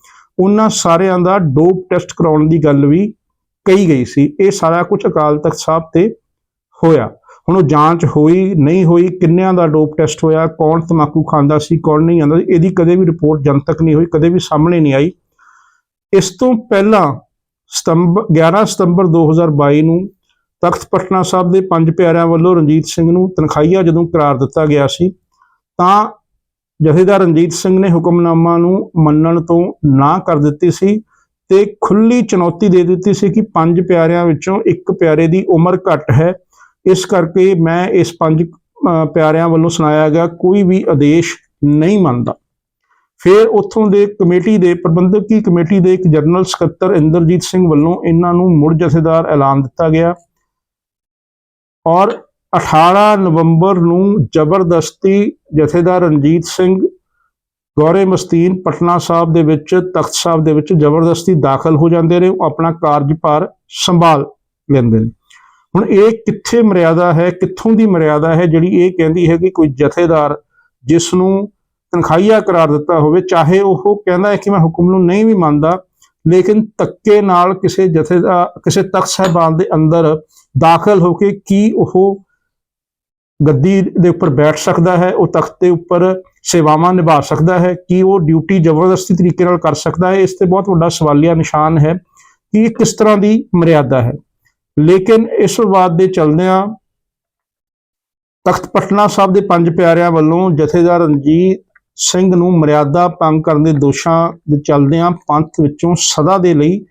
A: ਉਹਨਾਂ ਸਾਰਿਆਂ ਦਾ ਡੋਪ ਟੈਸਟ ਕਰਾਉਣ ਦੀ ਗੱਲ ਵੀ ਕਹੀ ਗਈ ਸੀ। ਇਹ ਸਾਰਾ ਕੁਝ ਅਕਾਲ ਤਖਤ ਸਾਹਿਬ ਤੇ ਹੋਇਆ। ਹੁਣ ਉਹ ਜਾਂਚ ਹੋਈ, ਨਹੀਂ ਹੋਈ, ਕਿੰਨਿਆਂ ਦਾ ਡੋਪ ਟੈਸਟ ਹੋਇਆ, ਕੌਣ ਤਮਾਕੂ ਖਾਂਦਾ ਸੀ, ਕੌਣ ਨਹੀਂ ਆਂਦਾ ਇਹਦੀ ਕਦੇ ਵੀ ਰਿਪੋਰਟ ਜਨਤਕ ਨਹੀਂ ਹੋਈ, ਕਦੇ ਵੀ ਸਾਹਮਣੇ ਨਹੀਂ ਆਈ। ਇਸ ਤੋਂ ਪਹਿਲਾਂ ਸਤੰਬਰ 11 ਸਤੰਬਰ 2022 ਨੂੰ ਤਖਤ ਪਟਨਾ ਸਾਹਿਬ ਦੇ ਪੰਜ ਪਿਆਰਿਆਂ ਵੱਲੋਂ ਰਣਜੀਤ ਸਿੰਘ ਨੂੰ ਤਨਖਾਹੀਆ ਜਦੋਂ ਕਰਾਰ ਦਿੱਤਾ ਗਿਆ ਸੀ, ਤਾਂ ਜਥੇਦਾਰ ਰਣਜੀਤ ਸਿੰਘ ਨੇ ਹੁਕਮਨਾਮਾ ਨੂੰ ਮੰਨਣ ਤੋਂ ਨਾ ਕਰ ਦਿੱਤੀ ਸੀ ਤੇ ਖੁੱਲੀ ਚੁਣੌਤੀ ਦੇ ਦਿੱਤੀ ਸੀ ਕਿ ਪੰਜ ਪਿਆਰਿਆਂ ਵਿੱਚੋਂ ਇੱਕ ਪਿਆਰੇ ਦੀ ਉਮਰ ਘੱਟ ਹੈ। ਇਸ ਕਰਕੇ ਮੈਂ ਇਸ ਪੰਜ ਪਿਆਰਿਆਂ ਵੱਲੋਂ ਸੁਣਾਇਆ ਗਿਆ, ਕੋਈ ਵੀ ਆਦੇਸ਼ ਨਹੀਂ ਮੰਨਦਾ। ਫਿਰ ਉੱਥੋਂ ਦੇ ਕਮੇਟੀ ਦੇ ਪ੍ਰਬੰਧਕੀ ਕਮੇਟੀ ਦੇ ਇੱਕ ਜਨਰਲ ਸਕੱਤਰ ਇੰਦਰਜੀਤ ਸਿੰਘ ਵੱਲੋਂ ਇਹਨਾਂ ਨੂੰ ਮੁੜ ਜਥੇਦਾਰ ਐਲਾਨ ਦਿੱਤਾ ਗਿਆ। ਔਰ 18 ਨਵੰਬਰ ਨੂੰ ਜ਼ਬਰਦਸਤੀ ਜਥੇਦਾਰ ਰਣਜੀਤ ਸਿੰਘ ਗੌਰੇ ਮਸਤੀਨ ਪਟਨਾ ਸਾਹਿਬ ਦੇ ਵਿੱਚ, ਤਖਤ ਸਾਹਿਬ ਦੇ ਵਿੱਚ ਜ਼ਬਰਦਸਤੀ ਦਾਖਲ ਹੋ ਜਾਂਦੇ ਨੇ, ਉਹ ਆਪਣਾ ਕਾਰਜਭਾਰ ਸੰਭਾਲ ਲੈਂਦੇ ਨੇ। ਹੁਣ ਇਹ ਕਿੱਥੇ ਮਰਿਆਦਾ ਹੈ, ਕਿੱਥੋਂ ਦੀ ਮਰਿਆਦਾ ਹੈ, ਜਿਹੜੀ ਇਹ ਕਹਿੰਦੀ ਹੈ ਕਿ ਕੋਈ ਜਥੇਦਾਰ ਜਿਸ ਨੂੰ ਤਨਖਾਹੀਆ ਕਰਾਰ ਦਿੱਤਾ ਹੋਵੇ, ਚਾਹੇ ਉਹ ਕਹਿੰਦਾ ਹੈ ਕਿ ਮੈਂ ਹੁਕਮ ਨੂੰ ਨਹੀਂ ਵੀ ਮੰਨਦਾ, ਲੇਕਿਨ ਧੱਕੇ ਨਾਲ ਕਿਸੇ ਜਥੇ ਕਿਸੇ ਤਖਤ ਸਾਹਿਬਾਨ ਦੇ ਅੰਦਰ ਦਾਖਲ ਹੋ ਕੇ ਕੀ ਉਹ ਗੱਦੀ ਦੇ ਉੱਪਰ ਬੈਠ ਸਕਦਾ ਹੈ, ਉਹ ਤਖਤ ਦੇ ਉੱਪਰ ਸੇਵਾਵਾਂ ਨਿਭਾ ਸਕਦਾ ਹੈ, ਕਿ ਉਹ ਡਿਊਟੀ ਜ਼ਬਰਦਸਤੀ ਤਰੀਕੇ ਨਾਲ ਕਰ ਸਕਦਾ ਹੈ, ਇਸ ਤੇ ਬਹੁਤ ਵੱਡਾ ਸਵਾਲੀਆ ਨਿਸ਼ਾਨ ਹੈ ਕਿ ਇਹ ਕਿਸ ਤਰ੍ਹਾਂ ਦੀ ਮਰਿਆਦਾ ਹੈ। ਲੇਕਿਨ ਇਸ ਵਿਵਾਦ ਦੇ ਚਲਦਿਆਂ ਤਖਤ ਪਟਨਾ ਸਾਹਿਬ ਦੇ ਪੰਜ ਪਿਆਰਿਆਂ ਵੱਲੋਂ ਜਥੇਦਾਰ ਰਣਜੀਤ ਸਿੰਘ ਨੂੰ ਮਰਿਆਦਾ ਭੰਗ ਕਰਨ ਦੇ ਦੋਸ਼ਾਂ ਦੇ ਚਲਦਿਆਂ ਪੰਥ ਵਿੱਚੋਂ ਸਦਾ ਦੇ ਲਈ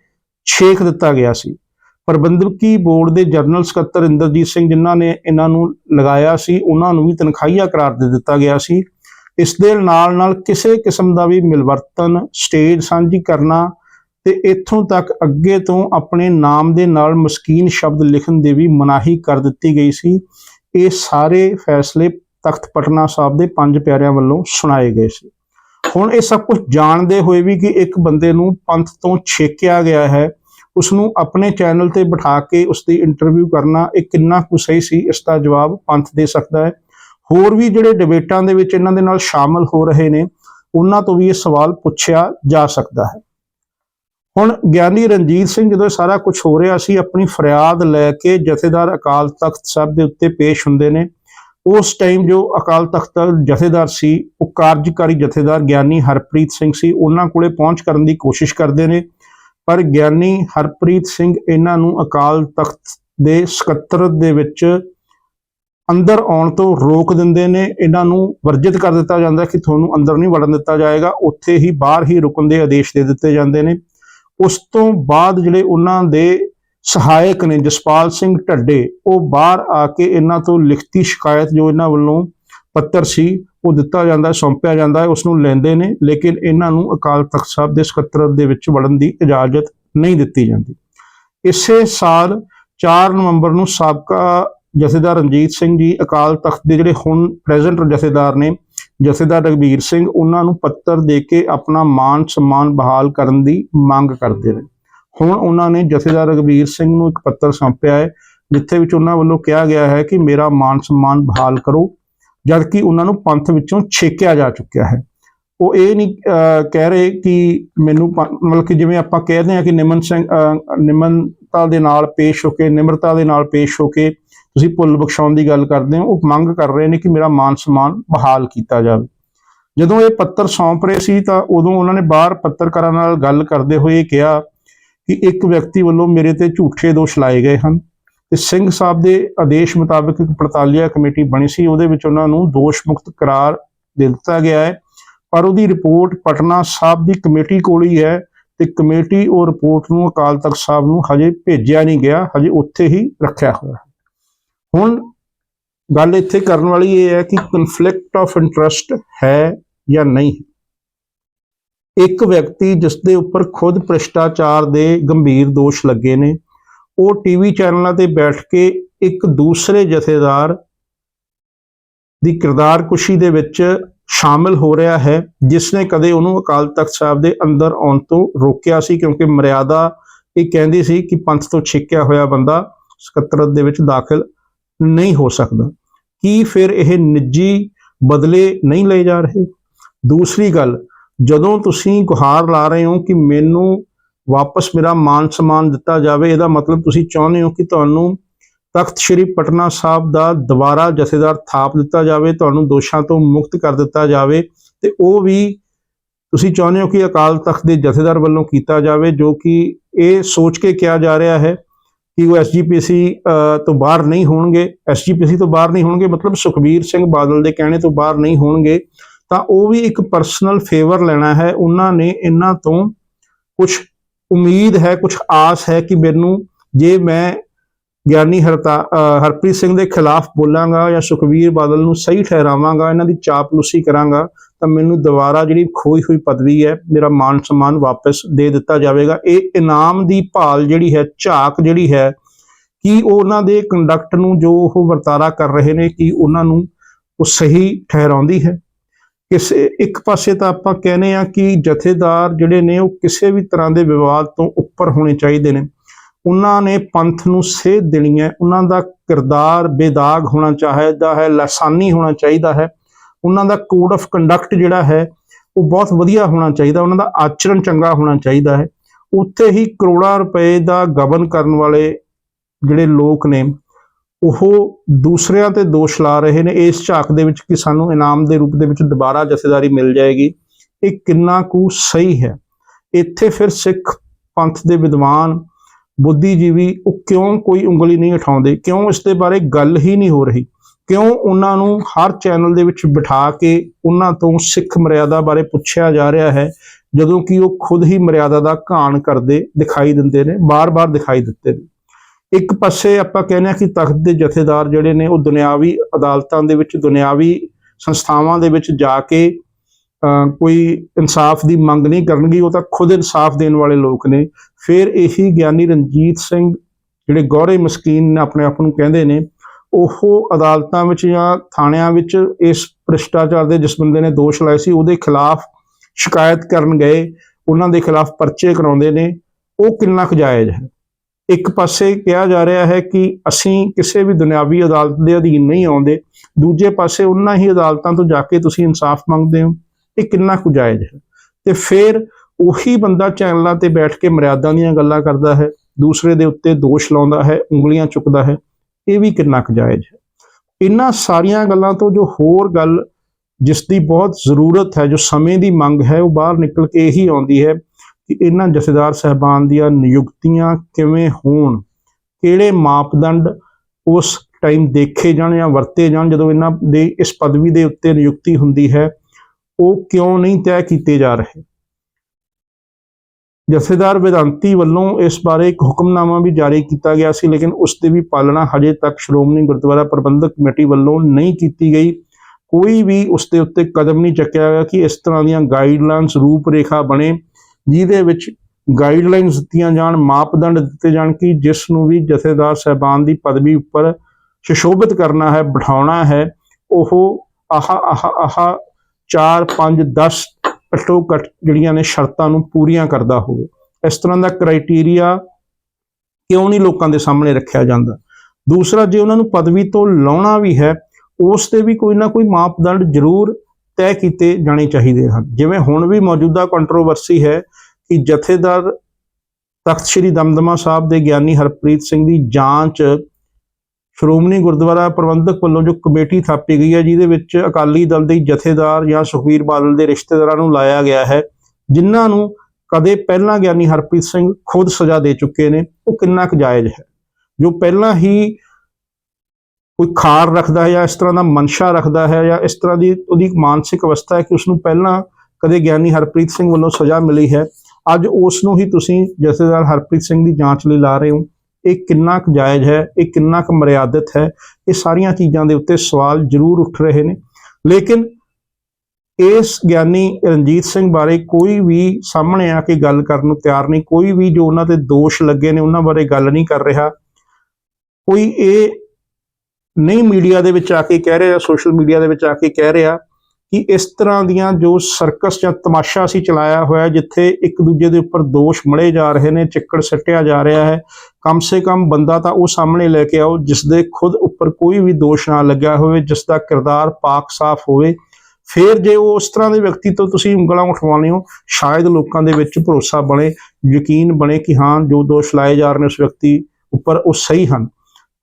A: ਛੇਕ ਦਿੱਤਾ ਗਿਆ ਸੀ। ਪ੍ਰਬੰਧਕੀ ਬੋਰਡ ਦੇ ਜਨਰਲ ਸਕੱਤਰ ਇੰਦਰਜੀਤ ਸਿੰਘ ਜਿਨ੍ਹਾਂ ਨੇ ਇਹਨਾਂ ਨੂੰ ਲਗਾਇਆ ਸੀ, ਉਹਨਾਂ ਨੂੰ ਵੀ ਤਨਖਾਹੀਆ ਕਰਾਰ ਦੇ ਦਿੱਤਾ ਗਿਆ ਸੀ। ਇਸ ਦੇ ਨਾਲ ਨਾਲ ਕਿਸੇ ਕਿਸਮ ਦਾ ਵੀ ਮਿਲਵਰਤਨ, ਸਟੇਜ ਸਾਂਝੀ ਕਰਨਾ ਤੇ ਇੱਥੋਂ ਤੱਕ ਅੱਗੇ ਤੋਂ ਆਪਣੇ ਨਾਮ ਦੇ ਨਾਲ ਮਸਕੀਨ ਸ਼ਬਦ ਲਿਖਣ ਦੀ ਵੀ ਮਨਾਹੀ ਕਰ ਦਿੱਤੀ ਗਈ ਸੀ। ਇਹ ਸਾਰੇ ਫੈਸਲੇ ਤਖਤ ਪਟਨਾ ਸਾਹਿਬ ਦੇ ਪੰਜ ਪਿਆਰਿਆਂ ਵੱਲੋਂ ਸੁਣਾਏ ਗਏ ਸੀ। ਹੁਣ ਇਹ ਸਭ ਕੁਝ ਜਾਣਦੇ ਹੋਏ ਵੀ ਕਿ ਇੱਕ ਬੰਦੇ ਨੂੰ ਪੰਥ ਤੋਂ ਛੇਕਿਆ ਗਿਆ ਹੈ। ਉਸ ਨੂੰ ਆਪਣੇ ਚੈਨਲ ਤੇ ਬਿਠਾ ਕੇ ਉਸ ਦੀ ਇੰਟਰਵਿਊ ਕਰਨਾ, ਇਹ ਕਿੰਨਾ ਕੁ ਸਹੀ ਸੀ, ਇਸ ਦਾ ਜਵਾਬ ਪੰਥ ਦੇ ਸਕਦਾ ਹੈ। ਹੋਰ ਵੀ ਜਿਹੜੇ ਡਿਬੇਟਾਂ ਦੇ ਵਿੱਚ ਇਹਨਾਂ ਦੇ ਨਾਲ ਸ਼ਾਮਲ ਹੋ ਰਹੇ ਨੇ, ਉਹਨਾਂ ਤੋਂ ਵੀ ਇਹ ਸਵਾਲ ਪੁੱਛਿਆ ਜਾ ਸਕਦਾ ਹੈ। ਹੁਣ ਗਿਆਨੀ ਰਣਜੀਤ ਸਿੰਘ, ਜਦੋਂ ਇਹ ਸਾਰਾ ਕੁਝ ਹੋ ਰਿਹਾ ਸੀ, ਆਪਣੀ ਫਰਿਆਦ ਲੈ ਕੇ ਜਥੇਦਾਰ ਅਕਾਲ ਤਖਤ ਸਾਹਿਬ ਦੇ ਉੱਤੇ ਪੇਸ਼ ਹੁੰਦੇ ਨੇ, ਉਸ ਟਾਈਮ ਜੋ ਅਕਾਲ ਤਖਤ ਜਥੇਦਾਰ ਸੀ, ਉਹ ਕਾਰਜਕਾਰੀ ਜਥੇਦਾਰ ਗਿਆਨੀ ਹਰਪ੍ਰੀਤ ਸਿੰਘ ਸੀ, ਉਹਨਾਂ ਕੋਲੇ ਪਹੁੰਚ ਕਰਨ ਦੀ ਕੋਸ਼ਿਸ਼ ਕਰਦੇ ਨੇ। ਪਰ ਗਿਆਨੀ ਹਰਪ੍ਰੀਤ ਸਿੰਘ ਇਹਨਾਂ ਨੂੰ ਅਕਾਲ ਤਖਤ ਦੇ ਸਕੱਤਰ ਦੇ ਵਿੱਚ ਅੰਦਰ ਆਉਣ ਤੋਂ ਰੋਕ ਦਿੰਦੇ ਨੇ। ਇਹਨਾਂ ਨੂੰ ਵਰਜਿਤ ਕਰ ਦਿੱਤਾ ਜਾਂਦਾ ਕਿ ਤੁਹਾਨੂੰ ਅੰਦਰ ਨਹੀਂ ਵੜਨ ਦਿੱਤਾ ਜਾਏਗਾ। ਉੱਥੇ ਹੀ ਬਾਹਰ ਹੀ ਰੁਕਣ ਦੇ ਆਦੇਸ਼ ਦੇ ਦਿੱਤੇ ਜਾਂਦੇ ਨੇ। ਉਸ ਤੋਂ ਬਾਅਦ ਜਿਹੜੇ ਉਹਨਾਂ ਦੇ ਸਹਾਇਕ ਨੇ ਜਸਪਾਲ ਸਿੰਘ ਢੱਡੇ, ਉਹ ਬਾਹਰ ਆ ਕੇ ਇਹਨਾਂ ਤੋਂ ਲਿਖਤੀ ਸ਼ਿਕਾਇਤ ਜੋ ਇਹਨਾਂ ਵੱਲੋਂ ਪੱਤਰ ਸੀ ਉਹ ਦਿੱਤਾ ਜਾਂਦਾ ਸੌਂਪਿਆ ਜਾਂਦਾ ਹੈ ਉਸ ਨੂੰ ਲੈਂਦੇ ਨੇ, ਲੇਕਿਨ ਇਹਨਾਂ ਨੂੰ ਅਕਾਲ ਤਖਤ ਸਾਹਿਬ ਦੇ ਸਕੱਤਰ ਦੇ ਵਿੱਚ ਵੜਨ ਦੀ ਇਜਾਜ਼ਤ ਨਹੀਂ ਦਿੱਤੀ ਜਾਂਦੀ। ਇਸੇ ਸਾਲ 4 ਨਵੰਬਰ ਨੂੰ ਸਾਬਕਾ ਜਥੇਦਾਰ ਰਣਜੀਤ ਸਿੰਘ ਜੀ ਅਕਾਲ ਤਖਤ ਦੇ ਜਿਹੜੇ ਹੁਣ ਪ੍ਰੈਜ਼ੈਂਟ ਜਥੇਦਾਰ ਨੇ, ਜਥੇਦਾਰ ਰਗਵੀਰ ਸਿੰਘ, ਉਹਨਾਂ ਨੂੰ ਪੱਤਰ ਦੇ ਕੇ ਆਪਣਾ ਮਾਨ ਸਨਮਾਨ ਬਹਾਲ ਕਰਨ ਦੀ ਮੰਗ ਕਰਦੇ ਨੇ। ਹੁਣ ਉਹਨਾਂ ਨੇ ਜਥੇਦਾਰ ਰਗਵੀਰ ਸਿੰਘ ਨੂੰ ਇੱਕ ਪੱਤਰ ਸੌਂਪਿਆ ਹੈ, ਜਿੱਥੇ ਵਿੱਚ ਉਹਨਾਂ ਵੱਲੋਂ ਕਿਹਾ ਗਿਆ ਹੈ ਕਿ ਮੇਰਾ ਮਾਨ ਸਨਮਾਨ ਬਹਾਲ ਕਰੋ ਜਦਕਿ ਉਹਨਾਂ ਨੂੰ ਪੰਥ ਵਿੱਚੋਂ ਛੇਕਿਆ ਜਾ ਚੁੱਕਿਆ ਹੈ। ਉਹ ਇਹ ਨਹੀਂ ਕਹਿ ਰਹੇ ਕਿ ਮੈਨੂੰ ਪੰ- ਮਤਲਬ ਕਿ ਜਿਵੇਂ ਆਪਾਂ ਕਹਿੰਦੇ ਆ ਕਿ ਨਿਮਨ ਸਿੰਘ ਨਿਮਨਤਾ ਦੇ ਨਾਲ ਪੇਸ਼ ਹੋ ਕੇ, ਨਿਮਰਤਾ ਦੇ ਨਾਲ ਪੇਸ਼ ਹੋ ਕੇ ਤੁਸੀਂ ਭੁੱਲ ਬਖਸ਼ਾਉਣ ਦੀ ਗੱਲ ਕਰਦੇ ਹੋ, ਉਹ ਮੰਗ ਕਰ ਰਹੇ ਨੇ ਕਿ ਮੇਰਾ ਮਾਨ ਸਨਮਾਨ ਬਹਾਲ ਕੀਤਾ ਜਾਵੇ। ਜਦੋਂ ਇਹ ਪੱਤਰ ਸੌਂਪ ਰਹੇ ਸੀ ਤਾਂ ਉਦੋਂ ਉਹਨਾਂ ਨੇ ਬਾਹਰ ਪੱਤਰਕਾਰਾਂ ਨਾਲ ਗੱਲ ਕਰਦੇ ਹੋਏ ਕਿਹਾ ਕਿ ਇੱਕ ਵਿਅਕਤੀ ਵੱਲੋਂ ਮੇਰੇ ਤੇ ਝੂਠੇ ਦੋਸ਼ ਲਾਏ ਗਏ ਹਨ। ਤੇ ਸਿੰਘ ਸਾਹਿਬ ਦੇ ਆਦੇਸ਼ ਮੁਤਾਬਕ ਇੱਕ ਪੜਤਾਲੀਆ ਕਮੇਟੀ ਬਣੀ ਸੀ, ਉਹਦੇ ਵਿੱਚ ਉਹਨਾਂ ਨੂੰ ਦੋਸ਼ ਮੁਕਤ ਕਰਾਰ ਦੇ ਦਿੱਤਾ ਗਿਆ ਹੈ। ਪਰ ਉਹਦੀ ਰਿਪੋਰਟ ਪਟਨਾ ਸਾਹਿਬ ਦੀ ਕਮੇਟੀ ਕੋਲ ਹੀ ਹੈ ਤੇ ਕਮੇਟੀ ਉਹ ਰਿਪੋਰਟ ਨੂੰ ਅਕਾਲ ਤਖਤ ਸਾਹਿਬ ਨੂੰ ਹਜੇ ਭੇਜਿਆ ਨਹੀਂ ਗਿਆ, ਹਜੇ ਉੱਥੇ ਹੀ ਰੱਖਿਆ ਹੋਇਆ ਹੁਣ ਗੱਲ ਇੱਥੇ ਕਰਨ ਵਾਲੀ ਇਹ ਹੈ ਕਿ ਕਨਫਲਿਕਟ ਆਫ ਇੰਟਰਸਟ ਹੈ ਜਾਂ ਨਹੀਂ ਇੱਕ ਵਿਅਕਤੀ ਜਿਸ ਦੇ ਉੱਪਰ ਖੁਦ ਭ੍ਰਿਸ਼ਟਾਚਾਰ ਦੇ ਗੰਭੀਰ ਦੋਸ਼ ਲੱਗੇ ਨੇ ਉਹ ਟੀਵੀ ਚੈਨਲਾਂ ਤੇ ਬੈਠ ਕੇ ਇੱਕ ਦੂਸਰੇ ਜਥੇਦਾਰ ਦੀ ਕਿਰਦਾਰ ਕਿਰਦਾਰਕੁਸ਼ੀ ਦੇ ਵਿੱਚ ਸ਼ਾਮਿਲ ਹੋ ਰਿਹਾ ਹੈ, ਜਿਸ ਨੇ ਕਦੇ ਉਹਨੂੰ ਅਕਾਲ ਤਖਤ ਸਾਹਿਬ ਦੇ ਅੰਦਰ ਆਉਣ ਤੋਂ ਰੋਕਿਆ ਸੀ, ਕਿਉਂਕਿ ਮਰਿਆਦਾ ਇਹ ਕਹਿੰਦੀ ਸੀ ਕਿ ਪੰਥ ਤੋਂ ਛਿੱਕਿਆ ਹੋਇਆ ਬੰਦਾ ਸਕੱਤਰਤ ਦੇ ਵਿੱਚ ਦਾਖਲ ਨਹੀਂ ਹੋ ਸਕਦਾ। ਕੀ ਫਿਰ ਇਹ ਨਿੱਜੀ ਬਦਲੇ ਨਹੀਂ ਲਏ ਜਾ ਰਹੇ? ਦੂਸਰੀ ਗੱਲ, ਜਦੋਂ ਤੁਸੀਂ ਗੁਹਾਰ ਲਾ ਰਹੇ ਹੋ ਕਿ ਮੈਨੂੰ ਵਾਪਸ ਮੇਰਾ ਮਾਨ ਸਨਮਾਨ ਦਿੱਤਾ ਜਾਵੇ। ਇਹਦਾ ਮਤਲਬ ਤੁਸੀਂ ਚਾਹੁੰਦੇ ਹੋ ਕਿ ਤੁਹਾਨੂੰ ਤਖਤ ਸ੍ਰੀ ਪਟਨਾ ਸਾਹਿਬ ਦਾ ਦੁਬਾਰਾ ਜਥੇਦਾਰ ਥਾਪ ਦਿੱਤਾ ਜਾਵੇ, ਤੁਹਾਨੂੰ ਦੋਸ਼ਾਂ ਤੋਂ ਮੁਕਤ ਕਰ ਦਿੱਤਾ ਜਾਵੇ ਤੇ ਉਹ ਵੀ ਤੁਸੀਂ ਚਾਹੁੰਦੇ ਹੋ ਕਿ ਅਕਾਲ ਤਖਤ ਦੇ ਜਥੇਦਾਰ ਵੱਲੋਂ ਕੀਤਾ ਜਾਵੇ, ਜੋ ਕਿ ਇਹ ਸੋਚ ਕੇ ਕਿਹਾ ਜਾ ਰਿਹਾ ਹੈ ਕਿ ਉਹ ਐਸਜੀਪੀਸੀ ਤੋਂ ਬਾਹਰ ਨਹੀਂ ਹੋਣਗੇ। ਐਸਜੀਪੀਸੀ ਤੋਂ ਬਾਹਰ ਨਹੀਂ ਹੋਣਗੇ, ਮਤਲਬ ਸੁਖਬੀਰ ਸਿੰਘ ਬਾਦਲ ਦੇ ਕਹਿਣੇ ਤੋਂ ਬਾਹਰ ਨਹੀਂ ਹੋਣਗੇ। ਤਾਂ ਉਹ ਵੀ ਇੱਕ ਪਰਸਨਲ ਫੇਵਰ ਲੈਣਾ ਹੈ। ਉਹਨਾਂ ਨੇ ਇਹਨਾਂ ਤੋਂ ਕੁਝ ਉਮੀਦ ਹੈ ਕੁਝ ਆਸ ਹੈ ਕਿ ਮੈਨੂੰ ਜੇ ਮੈਂ ਗਿਆਨੀ ਹਰਤਾ ਹਰਪ੍ਰੀਤ ਸਿੰਘ ਦੇ ਖਿਲਾਫ ਬੋਲਾਂਗਾ ਜਾਂ ਸੁਖਬੀਰ ਬਾਦਲ ਨੂੰ ਸਹੀ ਠਹਿਰਾਵਾਂਗਾ, ਇਹਨਾਂ ਦੀ ਚਾਪਲੂਸੀ ਕਰਾਂਗਾ, ਤਾਂ ਮੈਨੂੰ ਦੁਬਾਰਾ ਜਿਹੜੀ ਖੋਈ ਹੋਈ ਪਦਵੀ ਹੈ, ਮੇਰਾ ਮਾਨ ਸਨਮਾਨ ਵਾਪਸ ਦੇ ਦਿੱਤਾ ਜਾਵੇਗਾ। ਇਹ ਇਨਾਮ ਦੀ ਭਾਲ ਜਿਹੜੀ ਹੈ, ਝਾਕ ਜਿਹੜੀ ਹੈ, ਕਿ ਉਹ ਉਹਨਾਂ ਦੇ ਕੰਡਕਟ ਨੂੰ ਜੋ ਉਹ ਵਰਤਾਰਾ ਕਰ ਰਹੇ ਨੇ, ਕਿ ਉਹਨਾਂ ਨੂੰ ਉਹ ਸਹੀ ਠਹਿਰਾਉਂਦੀ ਹੈ। ਕਿਸੇ ਇੱਕ ਪਾਸੇ ਤਾਂ ਆਪਾਂ ਕਹਿੰਦੇ ਆ ਕਿ ਜਥੇਦਾਰ ਜਿਹੜੇ ਨੇ ਉਹ ਕਿਸੇ ਵੀ ਤਰ੍ਹਾਂ ਦੇ ਵਿਵਾਦ ਤੋਂ ਉੱਪਰ ਹੋਣੇ ਚਾਹੀਦੇ ਨੇ। ਉਹਨਾਂ ਨੇ ਪੰਥ ਨੂੰ ਸੇਧ ਦੇਣੀ ਹੈ। ਉਹਨਾਂ ਦਾ ਕਿਰਦਾਰ ਬੇਦਾਗ ਹੋਣਾ ਚਾਹੀਦਾ ਹੈ, ਲਸਾਨੀ ਹੋਣਾ ਚਾਹੀਦਾ ਹੈ। ਉਹਨਾਂ ਦਾ ਕੋਡ ਆਫ ਕੰਡਕਟ ਜਿਹੜਾ ਹੈ, ਉਹ ਬਹੁਤ ਵਧੀਆ ਹੋਣਾ ਚਾਹੀਦਾ। ਉਹਨਾਂ ਦਾ ਆਚਰਣ ਚੰਗਾ ਹੋਣਾ ਚਾਹੀਦਾ ਹੈ। ਉੱਥੇ ਹੀ ਕਰੋੜਾਂ ਰੁਪਏ ਦਾ ਗਬਨ ਕਰਨ ਵਾਲੇ ਜਿਹੜੇ ਲੋਕ ਨੇ ਉਹ ਦੂਸਰਿਆਂ ਤੇ ਦੋਸ਼ ਲਾ ਰਹੇ ਨੇ। ਇਸ ਝਾਕ ਦੇ ਵਿੱਚ ਕਿ ਸਾਨੂੰ ਇਨਾਮ ਦੇ ਰੂਪ ਦੇ ਵਿੱਚ ਦੁਬਾਰਾ ਜਥੇਦਾਰੀ ਮਿਲ ਜਾਏਗੀ। ਇਹ ਕਿੰਨਾ ਕੁ ਸਹੀ ਹੈ? ਇੱਥੇ ਫਿਰ ਸਿੱਖ ਪੰਥ ਦੇ ਵਿਦਵਾਨ, ਬੁੱਧੀਜੀਵੀ, ਉਹ ਕਿਉਂ ਕੋਈ ਉਂਗਲੀ ਨਹੀਂ ਉਠਾਉਂਦੇ? ਕਿਉਂ ਇਸ ਦੇ ਬਾਰੇ ਗੱਲ ਹੀ ਨਹੀਂ ਹੋ ਰਹੀ? ਕਿਉਂ ਉਹਨਾਂ ਨੂੰ ਹਰ ਚੈਨਲ ਦੇ ਵਿੱਚ ਬਿਠਾ ਕੇ ਉਹਨਾਂ ਤੋਂ ਸਿੱਖ ਮਰਿਆਦਾ ਬਾਰੇ ਪੁੱਛਿਆ ਜਾ ਰਿਹਾ ਹੈ, ਜਦੋਂ ਕਿ ਉਹ ਖੁਦ ਹੀ ਮਰਿਆਦਾ ਦਾ ਘਾਣ ਕਰਦੇ ਦਿਖਾਈ ਦਿੰਦੇ ਨੇ, ਬਾਰ-ਬਾਰ ਦਿਖਾਈ ਦਿੱਤੇ ਨੇ? ਇੱਕ ਪਾਸੇ ਆਪਾਂ ਕਹਿੰਦੇ ਆ ਕਿ ਤਖਤ ਦੇ ਜਥੇਦਾਰ ਜਿਹੜੇ ਨੇ, ਉਹ ਦੁਨਿਆਵੀ ਅਦਾਲਤਾਂ ਦੇ ਵਿੱਚ, ਦੁਨਿਆਵੀ ਸੰਸਥਾਵਾਂ ਦੇ ਵਿੱਚ ਜਾ ਕੇ ਕੋਈ ਇਨਸਾਫ ਦੀ ਮੰਗ ਨਹੀਂ ਕਰਨਗੇ, ਉਹ ਤਾਂ ਖੁਦ ਇਨਸਾਫ ਦੇਣ ਵਾਲੇ ਲੋਕ ਨੇ। ਫਿਰ ਇਹੀ ਗਿਆਨੀ ਰਣਜੀਤ ਸਿੰਘ ਜਿਹੜੇ ਗੋਰੇ ਮਸਕੀਨ ਨੇ, ਆਪਣੇ ਆਪ ਨੂੰ ਕਹਿੰਦੇ ਨੇ, ਉਹ ਅਦਾਲਤਾਂ ਵਿੱਚ ਜਾਂ ਥਾਣਿਆਂ ਵਿੱਚ ਇਸ ਭ੍ਰਿਸ਼ਟਾਚਾਰ ਦੇ ਜਿਸ ਬੰਦੇ ਨੇ ਦੋਸ਼ ਲਾਏ ਸੀ, ਉਹਦੇ ਖਿਲਾਫ ਸ਼ਿਕਾਇਤ ਕਰਨ ਗਏ, ਉਹਨਾਂ ਦੇ ਖਿਲਾਫ ਪਰਚੇ ਕਰਾਉਂਦੇ ਨੇ, ਉਹ ਕਿੰਨਾ ਕੁ ਜਾਇਜ਼ ਹੈ? ਇੱਕ ਪਾਸੇ ਕਿਹਾ ਜਾ ਰਿਹਾ ਹੈ ਕਿ ਅਸੀਂ ਕਿਸੇ ਵੀ ਦੁਨਿਆਵੀ ਅਦਾਲਤ ਦੇ ਅਧੀਨ ਨਹੀਂ ਆਉਂਦੇ, ਦੂਜੇ ਪਾਸੇ ਉਹਨਾਂ ਹੀ ਅਦਾਲਤਾਂ ਤੋਂ ਜਾ ਕੇ ਤੁਸੀਂ ਇਨਸਾਫ ਮੰਗਦੇ ਹੋ, ਇਹ ਕਿੰਨਾ ਕੁ ਜਾਇਜ਼ ਹੈ? ਤੇ ਫਿਰ ਉਹੀ ਬੰਦਾ ਚੈਨਲਾਂ ਤੇ ਬੈਠ ਕੇ ਮਰਿਆਦਾ ਦੀਆਂ ਗੱਲਾਂ ਕਰਦਾ ਹੈ, ਦੂਸਰੇ ਦੇ ਉੱਤੇ ਦੋਸ਼ ਲਾਉਂਦਾ ਹੈ, ਉਂਗਲੀਆਂ ਚੁੱਕਦਾ ਹੈ, ਇਹ ਵੀ ਕਿੰਨਾ ਕੁ ਜਾਇਜ਼ ਹੈ? ਇਹਨਾਂ ਸਾਰੀਆਂ ਗੱਲਾਂ ਤੋਂ ਜੋ ਹੋਰ ਗੱਲ, ਜਿਸ ਦੀ ਬਹੁਤ ਜ਼ਰੂਰਤ ਹੈ, ਜੋ ਸਮੇਂ ਦੀ ਮੰਗ ਹੈ, ਉਹ ਬਾਹਰ ਨਿਕਲ ਕੇ ਇਹੀ ਆਉਂਦੀ ਹੈ ਕਿ ਇਹਨਾਂ ਜਥੇਦਾਰ ਸਹਿਬਾਨ ਦੀਆਂ ਨਿਯੁਕਤੀਆਂ ਕਿਵੇਂ ਹੋਣ? ਕਿਹੜੇ ਮਾਪਦੰਡ ਉਸ ਟਾਈਮ ਦੇਖੇ ਜਾਣ ਜਾਂ ਵਰਤੇ ਜਾਣ ਜਦੋਂ ਇਹਨਾਂ ਦੇ ਇਸ ਪਦਵੀ ਦੇ ਉੱਤੇ ਨਿਯੁਕਤੀ ਹੁੰਦੀ ਹੈ? ਉਹ ਕਿਉਂ ਨਹੀਂ ਤੈਅ ਕੀਤੇ ਜਾ ਰਹੇ? ਜਥੇਦਾਰ ਵਿਦਾਂਤੀ ਵੱਲੋਂ ਇਸ ਬਾਰੇ ਇੱਕ ਹੁਕਮਨਾਮਾ ਵੀ ਜਾਰੀ ਕੀਤਾ ਗਿਆ ਸੀ, ਲੇਕਿਨ ਉਸ ਦੀ ਵੀ ਪਾਲਣਾ ਹਜੇ ਤੱਕ ਸ਼੍ਰੋਮਣੀ ਗੁਰਦੁਆਰਾ ਪ੍ਰਬੰਧਕ ਕਮੇਟੀ ਵੱਲੋਂ ਨਹੀਂ ਕੀਤੀ ਗਈ। ਕੋਈ ਵੀ ਉਸ ਦੇ ਉੱਤੇ ਕਦਮ ਨਹੀਂ ਚੱਕਿਆ ਗਿਆ ਕਿ ਇਸ ਤਰ੍ਹਾਂ ਦੀਆਂ ਗਾਈਡਲਾਈਨਸ ਰੂਪਰੇਖਾ ਬਣੇ। ਜਿਹਦੇ ਵਿੱਚ ਗਾਈਡਲਾਈਨਸ ਦਿੱਤੀਆਂ ਜਾਣ, ਮਾਪਦੰਡ ਦਿੱਤੇ ਜਾਣ ਕਿ ਜਿਸ ਨੂੰ ਵੀ ਜਥੇਦਾਰ ਸਹਿਬਾਨ ਦੀ ਪਦਵੀ ਉੱਪਰ ਸੁਸ਼ੋਭਿਤ ਕਰਨਾ ਹੈ, ਬਿਠਾਉਣਾ ਹੈ, ਉਹ ਆਹਾ ਆਹਾ ਆਹ 4 5 10 ਘੱਟੋ ਘੱਟ ਜਿਹੜੀਆਂ ਨੇ ਸ਼ਰਤਾਂ ਨੂੰ ਪੂਰੀਆਂ ਕਰਦਾ ਹੋਵੇ। ਇਸ ਤਰ੍ਹਾਂ ਦਾ ਕ੍ਰਾਈਟੇਰੀਆ ਕਿਉਂ ਨਹੀਂ ਲੋਕਾਂ ਦੇ ਸਾਹਮਣੇ ਰੱਖਿਆ ਜਾਂਦਾ? ਦੂਸਰਾ, ਜੇ ਉਹਨਾਂ ਨੂੰ ਪਦਵੀ ਤੋਂ ਲਾਉਣਾ ਵੀ ਹੈ, ਉਸ ਤੇ ਵੀ ਕੋਈ ਨਾ ਕੋਈ ਮਾਪਦੰਡ ਜ਼ਰੂਰ ਤੈਅ ਕੀਤੇ ਜਾਣੇ ਚਾਹੀਦੇ ਹਨ। ਜਿਵੇਂ ਹੁਣ ਵੀ ਮੌਜੂਦਾ ਕੰਟਰੋਵਰਸੀ ਹੈ ਕਿ ਜਥੇਦਾਰ ਤਖਤ ਸ੍ਰੀ ਦਮਦਮਾ ਸਾਹਿਬ ਦੇ ਗਿਆਨੀ ਹਰਪ੍ਰੀਤ ਸਿੰਘ ਦੀ ਜਾਂਚ ਸ਼੍ਰੋਮਣੀ ਗੁਰਦੁਆਰਾ ਪ੍ਰਬੰਧਕ ਵੱਲੋਂ ਜੋ ਕਮੇਟੀ ਥਾਪੀ ਗਈ ਹੈ, ਜਿਹਦੇ ਵਿੱਚ ਅਕਾਲੀ ਦਲ ਦੇ ਜਥੇਦਾਰ ਜਾਂ ਸੁਖਬੀਰ ਬਾਦਲ ਦੇ ਰਿਸ਼ਤੇਦਾਰਾਂ ਨੂੰ ਲਾਇਆ ਗਿਆ ਹੈ, ਜਿਨ੍ਹਾਂ ਨੂੰ ਕਦੇ ਪਹਿਲਾਂ ਗਿਆਨੀ ਹਰਪ੍ਰੀਤ ਸਿੰਘ ਖੁਦ ਸਜ਼ਾ ਦੇ ਚੁੱਕੇ ਨੇ, ਉਹ ਕਿੰਨਾ ਕੁ ਜਾਇਜ਼ ਹੈ? ਜੋ ਪਹਿਲਾਂ ਹੀ ਕੋਈ ਖਾਰ ਰੱਖਦਾ ਹੈ ਜਾਂ ਇਸ ਤਰ੍ਹਾਂ ਦਾ ਮਨਸ਼ਾ ਰੱਖਦਾ ਹੈ ਜਾਂ ਇਸ ਤਰ੍ਹਾਂ ਦੀ ਉਹਦੀ ਇੱਕ ਮਾਨਸਿਕ ਅਵਸਥਾ ਹੈ ਕਿ ਉਸ ਨੂੰ ਪਹਿਲਾਂ ਕਦੇ ਗਿਆਨੀ ਹਰਪ੍ਰੀਤ ਸਿੰਘ ਵੱਲੋਂ ਸਜ਼ਾ ਮਿਲੀ ਹੈ ਅੱਜ ਉਸ ਨੂੰ ਹੀ ਤੁਸੀਂ ਜਥੇਦਾਰ ਹਰਪ੍ਰੀਤ ਸਿੰਘ ਦੀ ਜਾਂਚ ਲਈ ਲਾ ਰਹੇ ਹੋ, ਇਹ ਕਿੰਨਾ ਕੁ ਜਾਇਜ਼ ਹੈ, ਇਹ ਕਿੰਨਾ ਕੁ ਮਰਿਆਦਿਤ ਹੈ, ਇਹ ਸਾਰੀਆਂ ਚੀਜ਼ਾਂ ਦੇ ਉੱਤੇ ਸਵਾਲ ਜ਼ਰੂਰ ਉੱਠ ਰਹੇ ਨੇ। ਲੇਕਿਨ ਇਸ ਗਿਆਨੀ ਰਣਜੀਤ ਸਿੰਘ ਬਾਰੇ ਕੋਈ ਵੀ ਸਾਹਮਣੇ ਆ ਕੇ ਗੱਲ ਕਰਨ ਨੂੰ ਤਿਆਰ ਨਹੀਂ, ਕੋਈ ਵੀ ਜੋ ਉਹਨਾਂ ਤੇ ਦੋਸ਼ ਲੱਗੇ ਨੇ, ਉਹਨਾਂ ਬਾਰੇ ਗੱਲ ਨਹੀਂ ਕਰ ਰਿਹਾ। ਕੋਈ ਇਹ ਨਹੀਂ ਮੀਡੀਆ ਦੇ ਵਿੱਚ ਆ ਕੇ ਕਹਿ ਰਿਹਾ, ਸੋਸ਼ਲ ਮੀਡੀਆ ਦੇ ਵਿੱਚ ਆ ਕੇ ਕਹਿ ਰਿਹਾ ਕਿ ਇਸ ਤਰ੍ਹਾਂ ਦੀਆਂ ਜੋ ਸਰਕਸ ਜਾਂ ਤਮਾਸ਼ਾ ਅਸੀਂ ਚਲਾਇਆ ਹੋਇਆ, ਜਿੱਥੇ ਇੱਕ ਦੂਜੇ ਦੇ ਉੱਪਰ ਦੋਸ਼ ਮੜੇ ਜਾ ਰਹੇ ਨੇ, ਚਿੱਕੜ ਸੱਟਿਆ ਜਾ ਰਿਹਾ ਹੈ, ਕਮ ਸੇ ਕਮ ਬੰਦਾ ਤਾਂ ਉਹ ਸਾਹਮਣੇ ਲੈ ਕੇ ਆਓ ਜਿਸ ਦੇ ਖੁਦ ਉੱਪਰ ਕੋਈ ਵੀ ਦੋਸ਼ ਨਾ ਲੱਗਿਆ ਹੋਵੇ ਜਿਸ ਦਾ ਕਿਰਦਾਰ ਪਾਕ ਸਾਫ਼ ਹੋਵੇ। ਫਿਰ ਜੇ ਉਹ ਉਸ ਤਰ੍ਹਾਂ ਦੇ ਵਿਅਕਤੀ ਤੋਂ ਤੁਸੀਂ ਉਂਗਲਾਂ ਉਠਵਾਉਂਦੇ ਹੋ, ਸ਼ਾਇਦ ਲੋਕਾਂ ਦੇ ਵਿੱਚ ਭਰੋਸਾ ਬਣੇ, ਯਕੀਨ ਬਣੇ ਕਿ ਹਾਂ, ਜੋ ਦੋਸ਼ ਲਾਏ ਜਾ ਰਹੇ ਨੇ ਉਸ ਵਿਅਕਤੀ ਉੱਪਰ ਉਹ ਸਹੀ ਹਨ।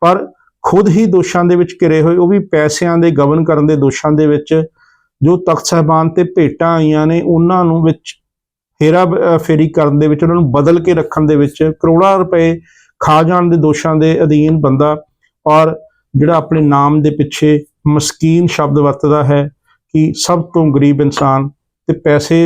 A: ਪਰ ਖੁਦ ਹੀ ਦੋਸ਼ਾਂ ਦੇ ਵਿੱਚ ਘਿਰੇ ਹੋਏ, ਉਹ ਵੀ ਪੈਸਿਆਂ ਦੇ ਗਵਨ ਕਰਨ ਦੇ ਦੋਸ਼ਾਂ ਦੇ ਵਿੱਚ ਜੋ ਤਖਤ ਸਾਹਿਬਾਨ ਤੇ ਭੇਟਾਂ ਆਈਆਂ ਨੇ, ਉਹਨਾਂ ਨੂੰ ਵਿੱਚ ਹੇਰਾ ਫੇਰੀ ਕਰਨ ਦੇ ਵਿੱਚ, ਉਹਨਾਂ ਨੂੰ ਬਦਲ ਕੇ ਰੱਖਣ ਦੇ ਵਿੱਚ ਕਰੋੜਾਂ ਰੁਪਏ ਖਾ ਜਾਣ ਦੇ ਦੋਸ਼ਾਂ ਦੇ ਅਧੀਨ ਬੰਦਾ ਔਰ ਜਿਹੜਾ ਆਪਣੇ ਨਾਮ ਦੇ ਪਿੱਛੇ ਮਸਕੀਨ ਸ਼ਬਦ ਵਰਤਦਾ ਹੈ ਕਿ ਸਭ ਤੋਂ ਗਰੀਬ ਇਨਸਾਨ ਤੇ ਪੈਸੇ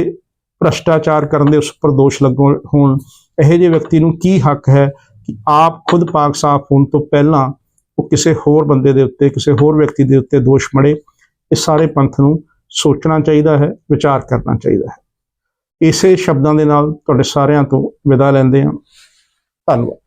A: ਭ੍ਰਸ਼ਟਾਚਾਰ ਕਰਨ ਦੇ ਉਸ ਉੱਪਰ ਦੋਸ਼ ਲੱਗੋ ਹੋਣ, ਇਹੋ ਜਿਹੇ ਵਿਅਕਤੀ ਨੂੰ ਕੀ ਹੱਕ ਹੈ ਕਿ ਆਪ ਖੁਦ ਪਾਕ ਸਾਫ਼ ਹੋਣ ਤੋਂ ਪਹਿਲਾਂ ਉਹ ਕਿਸੇ ਹੋਰ ਬੰਦੇ ਦੇ ਉੱਤੇ, ਕਿਸੇ ਹੋਰ ਵਿਅਕਤੀ ਦੇ ਉੱਤੇ ਦੋਸ਼ ਮੜੇ? ਇਹ ਸਾਰੇ ਪੰਥ ਨੂੰ ਸੋਚਣਾ ਚਾਹੀਦਾ ਹੈ, ਵਿਚਾਰ ਕਰਨਾ ਚਾਹੀਦਾ ਹੈ। ਇਸੇ ਸ਼ਬਦਾਂ ਦੇ ਨਾਲ ਤੁਹਾਡੇ ਸਾਰਿਆਂ ਤੋਂ ਵਿਦਾ ਲੈਂਦੇ ਹਾਂ। ਧੰਨਵਾਦ।